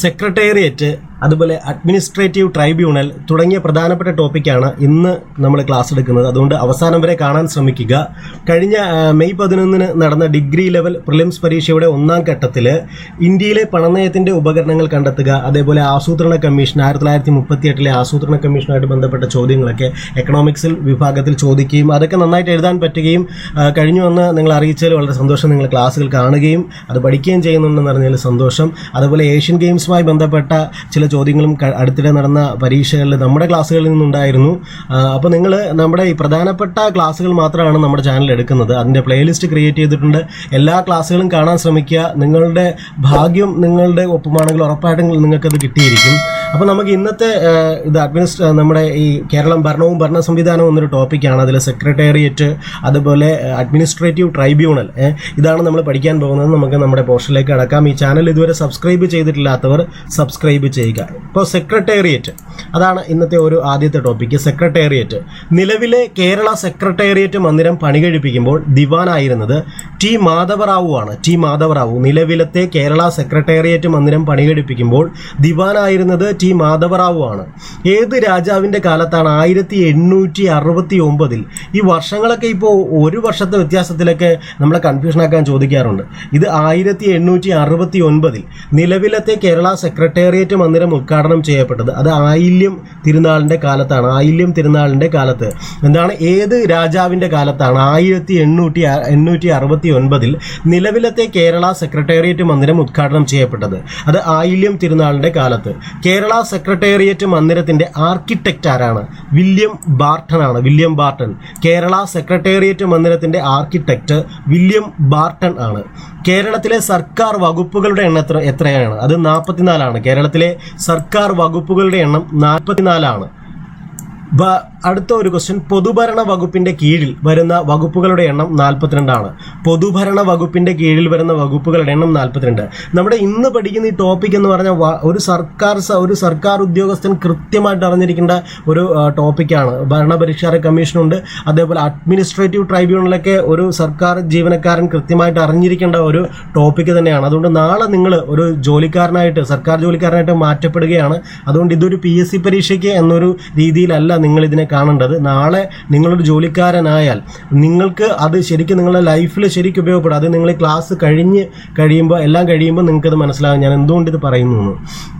Secretariat അതുപോലെ administrative tribunal തുടങ്ങിയ പ്രധാനപ്പെട്ട ടോപ്പിക്കാണ് ഇന്ന് നമ്മൾ ക്ലാസ് എടുക്കുന്നത്. അതുകൊണ്ട് അവസാനം വരെ കാണാൻ ശ്രമിക്കുക. കഴിഞ്ഞ മെയ് പതിനൊന്നിന് നടന്ന ഡിഗ്രി ലെവൽ പ്രിലിംസ് പരീക്ഷയുടെ ഒന്നാം ഘട്ടത്തിൽ ഇന്ത്യയിലെ പണനയത്തിന്റെ ഉപകരണങ്ങൾ കണ്ടെത്തുക അതേപോലെ ആസൂത്രണ കമ്മീഷൻ ആയിരത്തി തൊള്ളായിരത്തി മുപ്പത്തി എട്ടിലെ ആസൂത്രണ കമ്മീഷനുമായിട്ട് ബന്ധപ്പെട്ട ചോദ്യങ്ങളൊക്കെ എക്കണോമിക്സിൽ വിഭാഗത്തിൽ ചോദിക്കുകയും അതൊക്കെ നന്നായിട്ട് എഴുതാൻ പറ്റുകയും കഴിഞ്ഞു വന്ന് നിങ്ങൾ അറിയിച്ചതിൽ വളരെ സന്തോഷം നിങ്ങൾ ക്ലാസ്സുകൾ കാണുകയും അത് പഠിക്കുകയും ചെയ്യുന്നുണ്ടെന്ന് അറിഞ്ഞതിൽ സന്തോഷം. അതുപോലെ ഏഷ്യൻ ഗെയിംസുമായി ബന്ധപ്പെട്ട ചില ചോദ്യങ്ങളും അടുത്തിടെ നടന്ന പരീക്ഷകളിൽ നമ്മുടെ ക്ലാസ്സുകളിൽ നിന്നുണ്ടായിരുന്നു. അപ്പോൾ നിങ്ങൾ നമ്മുടെ ഈ പ്രധാനപ്പെട്ട ക്ലാസ്സുകൾ മാത്രമാണ് നമ്മുടെ ചാനൽ എടുക്കുന്നത്. അതിന്റെ പ്ലേലിസ്റ്റ് ക്രിയേറ്റ് ചെയ്തിട്ടുണ്ട്. എല്ലാ ക്ലാസ്സുകളും കാണാൻ ശ്രമിക്കുക. നിങ്ങളുടെ ഭാഗ്യം നിങ്ങളുടെ ഒപ്പമാണെങ്കിൽ ഉറപ്പായിട്ടും നിങ്ങൾക്കത് കിട്ടിയിരിക്കും. അപ്പോൾ നമുക്ക് ഇന്നത്തെ ഇത് അഡ്മിനിസ്ട്ര നമ്മുടെ ഈ കേരളം ഭരണവും ഭരണ സംവിധാനവും എന്നൊരു ടോപ്പിക്കാണ് അതിൽ സെക്രട്ടേറിയറ്റ് അതുപോലെ അഡ്മിനിസ്ട്രേറ്റീവ് ട്രൈബ്യൂണൽ ഇതാണ് നമ്മൾ പഠിക്കാൻ പോകുന്നത്. നമുക്ക് നമ്മുടെ പോർഷനിലേക്ക് അടക്കാം ഈ ചാനൽ ഇതുവരെ സബ്സ്ക്രൈബ് ചെയ്തിട്ടില്ലാത്തവർ സബ്സ്ക്രൈബ് ചെയ്യുക. ഇപ്പോൾ സെക്രട്ടേറിയറ്റ്. അതാണ് ഇന്നത്തെ ഒരു ആദ്യത്തെ ടോപ്പിക്ക്. സെക്രട്ടേറിയറ്റ്. നിലവിലെ കേരള സെക്രട്ടേറിയറ്റ് മന്ദിരം പണി കഴിപ്പിക്കുമ്പോൾ ദിവാനായിരുന്നത് ടി മാധവറാവു ആണ് ടി മാധവറാവു. നിലവിലത്തെ കേരള സെക്രട്ടേറിയറ്റ് മന്ദിരം പണി കഴിപ്പിക്കുമ്പോൾ ദിവാനായിരുന്നത് ടി മാധവറാവു ആണ് ഏത് രാജാവിന്റെ കാലത്താണ് ആയിരത്തി എണ്ണൂറ്റി അറുപത്തി ഒമ്പതിൽ ഈ വർഷങ്ങളൊക്കെ ഇപ്പോൾ ഒരു വർഷത്തെ വ്യത്യാസത്തിലൊക്കെ നമ്മളെ കൺഫ്യൂഷനാക്കാൻ ചോദിക്കാറുണ്ട്. ഇത് ആയിരത്തി എണ്ണൂറ്റി അറുപത്തി ഒൻപതിൽ നിലവിലത്തെ കേരള സെക്രട്ടേറിയറ്റ് മന്ദിരം ഉദ്ഘാടനം ചെയ്യപ്പെട്ടത്. അത് ആയില്യം തിരുനാളിന്റെ കാലത്താണ്. ആയില്യം തിരുനാളിന്റെ കാലത്ത്. എന്താണ്? ഏത് രാജാവിന്റെ കാലത്താണ്? ആയിരത്തി എണ്ണൂറ്റി എണ്ണൂറ്റി അറുപത്തി ഒൻപതിൽ നിലവിലത്തെ കേരള സെക്രട്ടേറിയറ്റ് മന്ദിരം ഉദ്ഘാടനം ചെയ്യപ്പെട്ടത്. അത് ആയില്യം തിരുനാളിന്റെ കാലത്ത്. കേരള സെക്രട്ടേറിയറ്റ് മന്ദിരത്തിന്റെ ആർക്കിടെക്റ്റ് ആരാണ്? വില്യം ബാർട്ടൺ ആണ് വില്യം ബാർട്ടൺ കേരള സെക്രട്ടേറിയറ്റ് മന്ദിരത്തിന്റെ ആർക്കിടെക്റ്റ് വില്യം ബാർട്ടൺ ആണ്. കേരളത്തിലെ സർക്കാർ വകുപ്പുകളുടെ എണ്ണം എത്ര എത്രയാണ്? അത് നാൽപ്പത്തിനാലാണ് കേരളത്തിലെ സർക്കാർ വകുപ്പുകളുടെ എണ്ണം നാൽപ്പത്തിനാലാണ് അടുത്ത ഒരു ക്വസ്റ്റ്യൻ പൊതുഭരണ വകുപ്പിന്റെ കീഴിൽ വരുന്ന വകുപ്പുകളുടെ എണ്ണം നാൽപ്പത്തിരണ്ടാണ്. പൊതുഭരണ വകുപ്പിന്റെ കീഴിൽ വരുന്ന വകുപ്പുകളുടെ എണ്ണം നാൽപ്പത്തിരണ്ട്. നമ്മുടെ ഇന്ന് പഠിക്കുന്ന ഈ ടോപ്പിക് എന്ന് പറഞ്ഞാൽ ഒരു സർക്കാർ ഒരു സർക്കാർ ഉദ്യോഗസ്ഥൻ കൃത്യമായിട്ട് അറിഞ്ഞിരിക്കേണ്ട ഒരു ടോപ്പിക്കാണ് ഭരണപരിഷ്കാര കമ്മീഷനുണ്ട് അതേപോലെ അഡ്മിനിസ്ട്രേറ്റീവ് ട്രൈബ്യൂണലൊക്കെ ഒരു സർക്കാർ ജീവനക്കാരൻ കൃത്യമായിട്ട് അറിഞ്ഞിരിക്കേണ്ട ഒരു ടോപ്പിക് തന്നെയാണ്. അതുകൊണ്ട് നാളെ നിങ്ങൾ ഒരു ജോലിക്കാരനായിട്ട് സർക്കാർ ജോലിക്കാരനായിട്ട് മാറ്റപ്പെടുകയാണ്. അതുകൊണ്ട് ഇതൊരു പി എസ് സി പരീക്ഷയ്ക്ക് എന്നൊരു രീതിയിലല്ല നിങ്ങൾ ഇതിനെ കാണേണ്ടത്. നാളെ നിങ്ങളൊരു ജോലിക്കാരനായാൽ നിങ്ങൾക്ക് അത് ശരിക്കും നിങ്ങളുടെ ലൈഫിൽ ശരിക്കും ഉപയോഗപ്പെടും. അത് നിങ്ങൾ ക്ലാസ് കഴിഞ്ഞ് കഴിയുമ്പോൾ എല്ലാം കഴിയുമ്പോൾ നിങ്ങൾക്കത് മനസ്സിലാകും. ഞാൻ എന്തുകൊണ്ട് ഇത് പറയുന്നു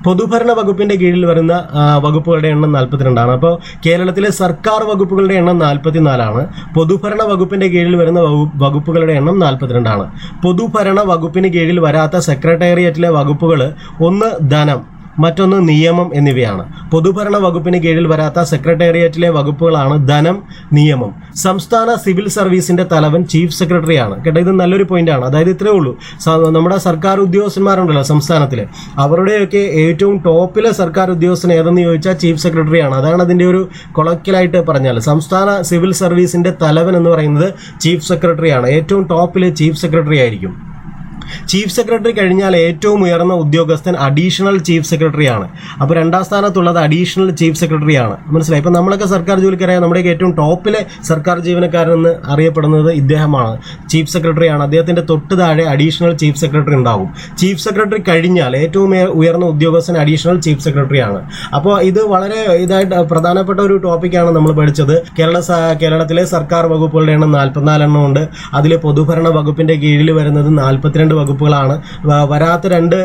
പൊതുഭരണ വകുപ്പിന്റെ കീഴിൽ വരുന്ന വകുപ്പുകളുടെ എണ്ണം നാൽപ്പത്തിരണ്ടാണ്. അപ്പോൾ കേരളത്തിലെ സർക്കാർ വകുപ്പുകളുടെ എണ്ണം നാൽപ്പത്തിനാലാണ്. പൊതുഭരണ വകുപ്പിന്റെ കീഴിൽ വരുന്ന വകുപ്പുകളുടെ എണ്ണം നാൽപ്പത്തിരണ്ടാണ്. പൊതുഭരണ വകുപ്പിന് കീഴിൽ വരാത്ത സെക്രട്ടേറിയറ്റിലെ വകുപ്പുകൾ ഒന്ന് ധനം മറ്റൊന്ന് നിയമം എന്നിവയാണ്. പൊതുഭരണ വകുപ്പിന് കീഴിൽ വരാത്ത സെക്രട്ടേറിയറ്റിലെ വകുപ്പുകളാണ് ധനം നിയമം. സംസ്ഥാന സിവിൽ സർവീസിന്റെ തലവൻ ചീഫ് സെക്രട്ടറിയാണ്. കേട്ടോ ഇത് നല്ലൊരു പോയിന്റാണ്. അതായത് ഇത്രേ ഉള്ളൂ. നമ്മുടെ സർക്കാർ ഉദ്യോഗസ്ഥന്മാരുണ്ടല്ലോ സംസ്ഥാനത്തിൽ അവരുടെയൊക്കെ ഏറ്റവും ടോപ്പിലെ സർക്കാർ ഉദ്യോഗസ്ഥൻ ഏതെന്ന് ചോദിച്ചാൽ ചീഫ് സെക്രട്ടറിയാണ്. അതാണ് അതിന്റെ ഒരു കൊളക്കലായിട്ട് പറഞ്ഞാൽ സംസ്ഥാന സിവിൽ സർവീസിന്റെ തലവൻ എന്ന് പറയുന്നത് ചീഫ് സെക്രട്ടറിയാണ്. ഏറ്റവും ടോപ്പിലെ ചീഫ് സെക്രട്ടറി ആയിരിക്കും ചീഫ് സെക്രട്ടറി കഴിഞ്ഞാൽ ഏറ്റവും ഉയർന്ന ഉദ്യോഗസ്ഥൻ അഡീഷണൽ ചീഫ് സെക്രട്ടറിയാണ്. അപ്പോൾ രണ്ടാം സ്ഥാനത്തുള്ളത് അഡീഷണൽ ചീഫ് സെക്രട്ടറിയാണ്. മനസ്സിലായി? ഇപ്പം നമ്മളൊക്കെ സർക്കാർ ജോലിക്കാരായ നമ്മുടെ ഏറ്റവും ടോപ്പിലെ സർക്കാർ ജീവനക്കാരൻ എന്ന് അറിയപ്പെടുന്നത് ഇദ്ദേഹമാണ്. ചീഫ് സെക്രട്ടറിയാണ്. അദ്ദേഹത്തിന്റെ തൊട്ട് താഴെ അഡീഷണൽ ചീഫ് സെക്രട്ടറി ഉണ്ടാവും. ചീഫ് സെക്രട്ടറി കഴിഞ്ഞാൽ ഏറ്റവും ഉയർന്ന ഉദ്യോഗസ്ഥൻ അഡീഷണൽ ചീഫ് സെക്രട്ടറിയാണ്. അപ്പോൾ ഇത് വളരെ ഇതായിട്ട് പ്രധാനപ്പെട്ട ഒരു ടോപ്പിക്കാണ് നമ്മൾ പഠിച്ചത്. കേരള കേരളത്തിലെ സർക്കാർ വകുപ്പുകളുടെ എണ്ണം നാൽപ്പത്തിനാലെണ്ണം ഉണ്ട്. അതിൽ പൊതുഭരണ വകുപ്പിന്റെ കീഴിൽ വരുന്നത് നാൽപ്പത്തിരണ്ട് വകുപ്പുകളാണ്. വരാത്ത രണ്ട്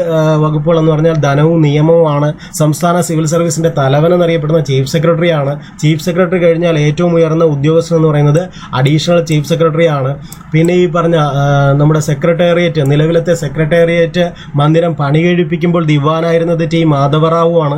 വകുപ്പുകൾ എന്ന് പറഞ്ഞാൽ ധനവും നിയമവുമാണ്. സംസ്ഥാന സിവിൽ സർവീസിന്റെ തലവൻ എന്നറിയപ്പെടുന്ന ചീഫ് സെക്രട്ടറിയാണ്. ചീഫ് സെക്രട്ടറി കഴിഞ്ഞാൽ ഏറ്റവും ഉയർന്ന ഉദ്യോഗസ്ഥൻ എന്ന് പറയുന്നത് അഡീഷണൽ ചീഫ് സെക്രട്ടറിയാണ്. പിന്നെ ഈ പറഞ്ഞ നമ്മുടെ സെക്രട്ടേറിയറ്റ് നിലവിലത്തെ സെക്രട്ടേറിയറ്റ് മന്ദിരം പണി കഴിപ്പിക്കുമ്പോൾ ദിവാനായിരുന്നത് ടി മാധവറാവു ആണ്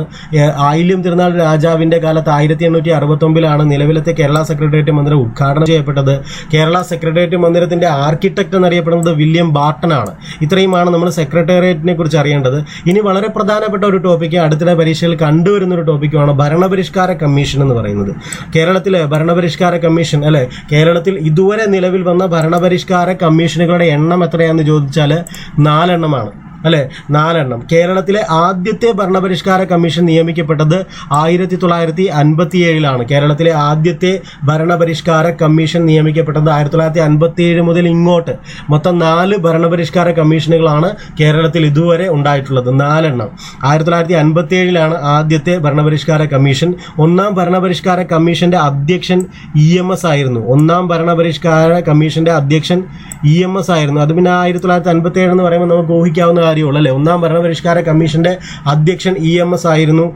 ആയില്യം തിരുനാൾ രാജാവിന്റെ കാലത്ത് ആയിരത്തി എണ്ണൂറ്റി അറുപത്തൊമ്പതിലാണ് നിലവിലത്തെ കേരള സെക്രട്ടേറിയറ്റ് മന്ദിരം ഉദ്ഘാടനം ചെയ്യപ്പെട്ടത്. കേരള സെക്രട്ടേറിയറ്റ് മന്ദിരത്തിന്റെ ആർക്കിടെക്ട് എന്നറിയപ്പെടുന്നത് വില്യം ബാർട്ടൺ ആണ് ഇത്രയുമാണ് നമ്മൾ സെക്രട്ടേറിയറ്റിനെ കുറിച്ച് അറിയേണ്ടത്. ഇനി വളരെ പ്രധാനപ്പെട്ട ഒരു ടോപ്പിക്ക് അടുത്തിടെ പരീക്ഷയിൽ കണ്ടുവരുന്ന ഒരു ടോപ്പിക്കുമാണ് ഭരണപരിഷ്കാര കമ്മീഷൻ എന്ന് പറയുന്നത്. കേരളത്തിലെ ഭരണപരിഷ്കാര കമ്മീഷൻ അല്ലെ? കേരളത്തിൽ ഇതുവരെ നിലവിൽ വന്ന ഭരണപരിഷ്കാര കമ്മീഷനുകളുടെ എണ്ണം എത്രയാണെന്ന് ചോദിച്ചാൽ നാലെണ്ണമാണ്. അല്ലെ? നാലെണ്ണം. കേരളത്തിലെ ആദ്യത്തെ ഭരണപരിഷ്കാര കമ്മീഷൻ നിയമിക്കപ്പെട്ടത് ആയിരത്തി തൊള്ളായിരത്തി അൻപത്തി ഏഴിലാണ് കേരളത്തിലെ ആദ്യത്തെ ഭരണപരിഷ്കാര കമ്മീഷൻ നിയമിക്കപ്പെട്ടത് ആയിരത്തി തൊള്ളായിരത്തി അൻപത്തി ഏഴ് മുതൽ ഇങ്ങോട്ട്. മൊത്തം നാല് ഭരണപരിഷ്കാര കമ്മീഷനുകളാണ് കേരളത്തിൽ ഇതുവരെ ഉണ്ടായിട്ടുള്ളത്. നാലെണ്ണം. ആയിരത്തി തൊള്ളായിരത്തി അൻപത്തി ഏഴിലാണ് ആദ്യത്തെ ഭരണപരിഷ്കാര കമ്മീഷൻ. ഒന്നാം ഭരണപരിഷ്കാര കമ്മീഷന്റെ അധ്യക്ഷൻ ഇ എം എസ് ആയിരുന്നു. ഒന്നാം ഭരണപരിഷ്കാര കമ്മീഷന്റെ അധ്യക്ഷൻ ഇ എം എസ് ആയിരുന്നു. അത് പിന്നെ ആയിരത്തി തൊള്ളായിരത്തി അൻപത്തി ഏഴ് എന്ന് പറയുമ്പോൾ നമുക്ക് ഊഹിക്കാവുന്ന കാര്യമുള്ളൂ അല്ലേ ഒന്നാം ഭരണപരിഷ്കാര കമ്മീഷന്റെ അധ്യക്ഷൻ ഇ എം എസ് ആയിരുന്നു.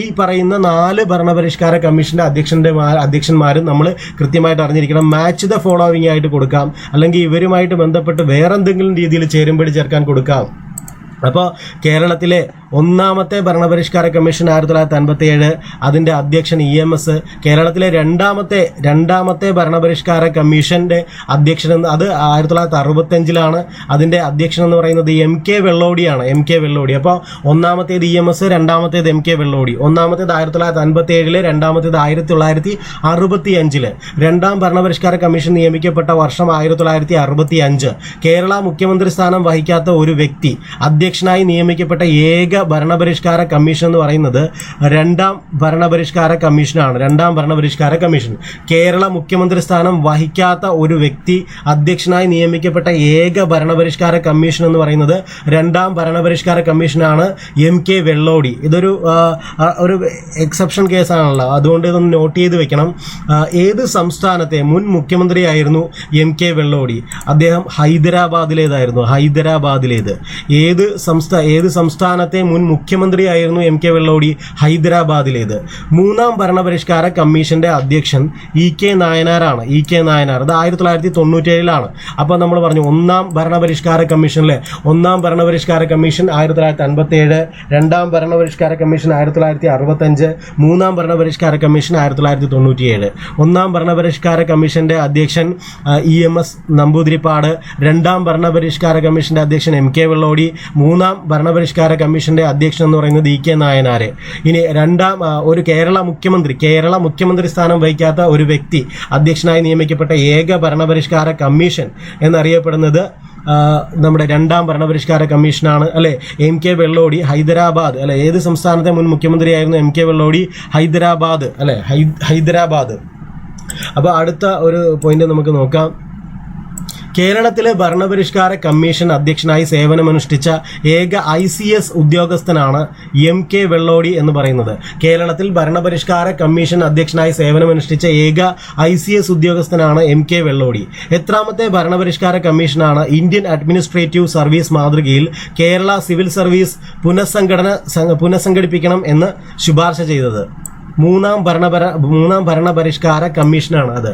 ഈ പറയുന്ന നാല് ഭരണപരിഷ്കാര കമ്മീഷന്റെ അധ്യക്ഷന്റെ അധ്യക്ഷന്മാരും നമ്മൾ കൃത്യമായിട്ട് അറിഞ്ഞിരിക്കണം. മാച്ച് ദ ഫോളോവിംഗ് ആയിട്ട് കൊടുക്കാം. അല്ലെങ്കിൽ ഇവരുമായിട്ട് ബന്ധപ്പെട്ട് വേറെന്തെങ്കിലും രീതിയിൽ ചേരുമ്പടി ചേർക്കാൻ കൊടുക്കാം. അപ്പോൾ കേരളത്തിലെ ഒന്നാമത്തെ ഭരണപരിഷ്കാര കമ്മീഷൻ ആയിരത്തി തൊള്ളായിരത്തി അൻപത്തി ഏഴ് അതിന്റെ അധ്യക്ഷൻ ഇ എം എസ് കേരളത്തിലെ രണ്ടാമത്തെ രണ്ടാമത്തെ ഭരണപരിഷ്കാര കമ്മീഷന്റെ അധ്യക്ഷൻ എന്ന് അത് ആയിരത്തി തൊള്ളായിരത്തി അറുപത്തഞ്ചിലാണ് അതിന്റെ അധ്യക്ഷൻ എന്ന് പറയുന്നത് എം കെ വെള്ളോടിയാണ് എം കെ വെള്ളോടി. അപ്പോൾ ഒന്നാമത്തേത് ഇ എം എസ് രണ്ടാമത്തേത് എം കെ വെള്ളോടി. ഒന്നാമത്തേത് ആയിരത്തി തൊള്ളായിരത്തി അൻപത്തി ഏഴിൽ രണ്ടാമത്തേത് ആയിരത്തി തൊള്ളായിരത്തി അറുപത്തി അഞ്ചിൽ രണ്ടാം ഭരണപരിഷ്കാര കമ്മീഷൻ നിയമിക്കപ്പെട്ട വർഷം ആയിരത്തി തൊള്ളായിരത്തി അറുപത്തി അഞ്ച് കേരള മുഖ്യമന്ത്രി സ്ഥാനം വഹിക്കാത്ത ഒരു വ്യക്തി അധ്യക്ഷനായി നിയമിക്കപ്പെട്ട ഏക ഭരണപരിഷ്കാര കമ്മീഷൻ എന്ന് പറയുന്നത് രണ്ടാം ഭരണപരിഷ്കാര കമ്മീഷനാണ്. രണ്ടാം ഭരണപരിഷ്കാര കമ്മീഷൻ. കേരള മുഖ്യമന്ത്രി സ്ഥാനം വഹിക്കാത്ത ഒരു വ്യക്തി അധ്യക്ഷനായി നിയമിക്കപ്പെട്ട ഏക ഭരണപരിഷ്കാര കമ്മീഷൻ എന്ന് പറയുന്നത് രണ്ടാം ഭരണപരിഷ്കാര കമ്മീഷനാണ് എം കെ വെള്ളോടി. ഇതൊരു ഒരു എക്സെപ്ഷൻ കേസാണല്ലോ അതുകൊണ്ട് ഇതൊന്ന് നോട്ട് ചെയ്ത് വെക്കണം. ഏത് സംസ്ഥാനത്തെ മുൻ മുഖ്യമന്ത്രിയായിരുന്നു എം കെ വെള്ളോടി? അദ്ദേഹം ഹൈദരാബാദിലേതായിരുന്നു. ഹൈദരാബാദിലേത്. ഏത് സംസ്ഥാന ഏത് സംസ്ഥാനത്തെ മുൻ മുഖ്യമന്ത്രിയായിരുന്നു എം കെ വെള്ളോടി ഹൈദരാബാദിലേത്. മൂന്നാം ഭരണപരിഷ്കാര കമ്മീഷന്റെ അധ്യക്ഷൻ E K നായനാരാണ്. E K Nayanar. അത് ആയിരത്തി തൊള്ളായിരത്തി തൊണ്ണൂറ്റേഴിലാണ് അപ്പോൾ നമ്മൾ പറഞ്ഞു ഒന്നാം ഭരണപരിഷ്കാര കമ്മീഷനിലെ ഒന്നാം ഭരണപരിഷ്കാര കമ്മീഷൻ ആയിരത്തി തൊള്ളായിരത്തി അൻപത്തി ഏഴ് രണ്ടാം ഭരണപരിഷ്കാര കമ്മീഷൻ ആയിരത്തി തൊള്ളായിരത്തി അറുപത്തഞ്ച് മൂന്നാം ഭരണപരിഷ്കാര കമ്മീഷൻ ആയിരത്തി തൊള്ളായിരത്തി തൊണ്ണൂറ്റിയേഴ് ഒന്നാം ഭരണപരിഷ്കാര കമ്മീഷന്റെ അധ്യക്ഷൻ ഇ എം എസ് നമ്പൂതിരിപ്പാട് രണ്ടാം ഭരണപരിഷ്കാര കമ്മീഷന്റെ അധ്യക്ഷൻ എം കെ വെള്ളോടി മൂന്നാം ഭരണപരിഷ്കാര കമ്മീഷന്റെ അധ്യക്ഷൻ എന്ന് പറയുന്നത് ഇ കെ നായനാര്. ഇനി രണ്ടാം ഒരു കേരള മുഖ്യമന്ത്രി കേരള മുഖ്യമന്ത്രി സ്ഥാനം വഹിക്കാത്ത ഒരു വ്യക്തി അധ്യക്ഷനായി നിയമിക്കപ്പെട്ട ഏക ഭരണപരിഷ്കാര കമ്മീഷൻ എന്നറിയപ്പെടുന്നത് നമ്മുടെ രണ്ടാം ഭരണപരിഷ്കാര കമ്മീഷനാണ്. അല്ലെ? M K Vellodi Hyderabad. അല്ലെ? ഏത് സംസ്ഥാനത്തെ മുൻ മുഖ്യമന്ത്രിയായിരുന്നു എം കെ വെള്ളോടി? ഹൈദരാബാദ്. അല്ലെ? ഹൈദരാബാദ്. അപ്പോൾ അടുത്ത ഒരു പോയിന്റ് നമുക്ക് നോക്കാം. കേരളത്തിലെ ഭരണപരിഷ്കാര കമ്മീഷൻ അധ്യക്ഷനായി സേവനമനുഷ്ഠിച്ച ഏക ഐ സി എസ് ഉദ്യോഗസ്ഥനാണ് എം കെ വെള്ളോടി എന്ന് പറയുന്നത്. കേരളത്തിൽ ഭരണപരിഷ്കാര കമ്മീഷൻ അധ്യക്ഷനായി സേവനമനുഷ്ഠിച്ച ഏക ഐ സി എസ് ഉദ്യോഗസ്ഥനാണ് എം കെ വെള്ളോടി. എത്രാമത്തെ ഭരണപരിഷ്കാര കമ്മീഷനാണ് ഇന്ത്യൻ അഡ്മിനിസ്ട്രേറ്റീവ് സർവീസ് മാതൃകയിൽ കേരള സിവിൽ സർവീസ് പുനഃസംഘടന പുനഃസംഘടിപ്പിക്കണം എന്ന് ശുപാർശ ചെയ്തത്. മൂന്നാം ഭരണപര മൂന്നാം ഭരണപരിഷ്കാര കമ്മീഷനാണ് അത്.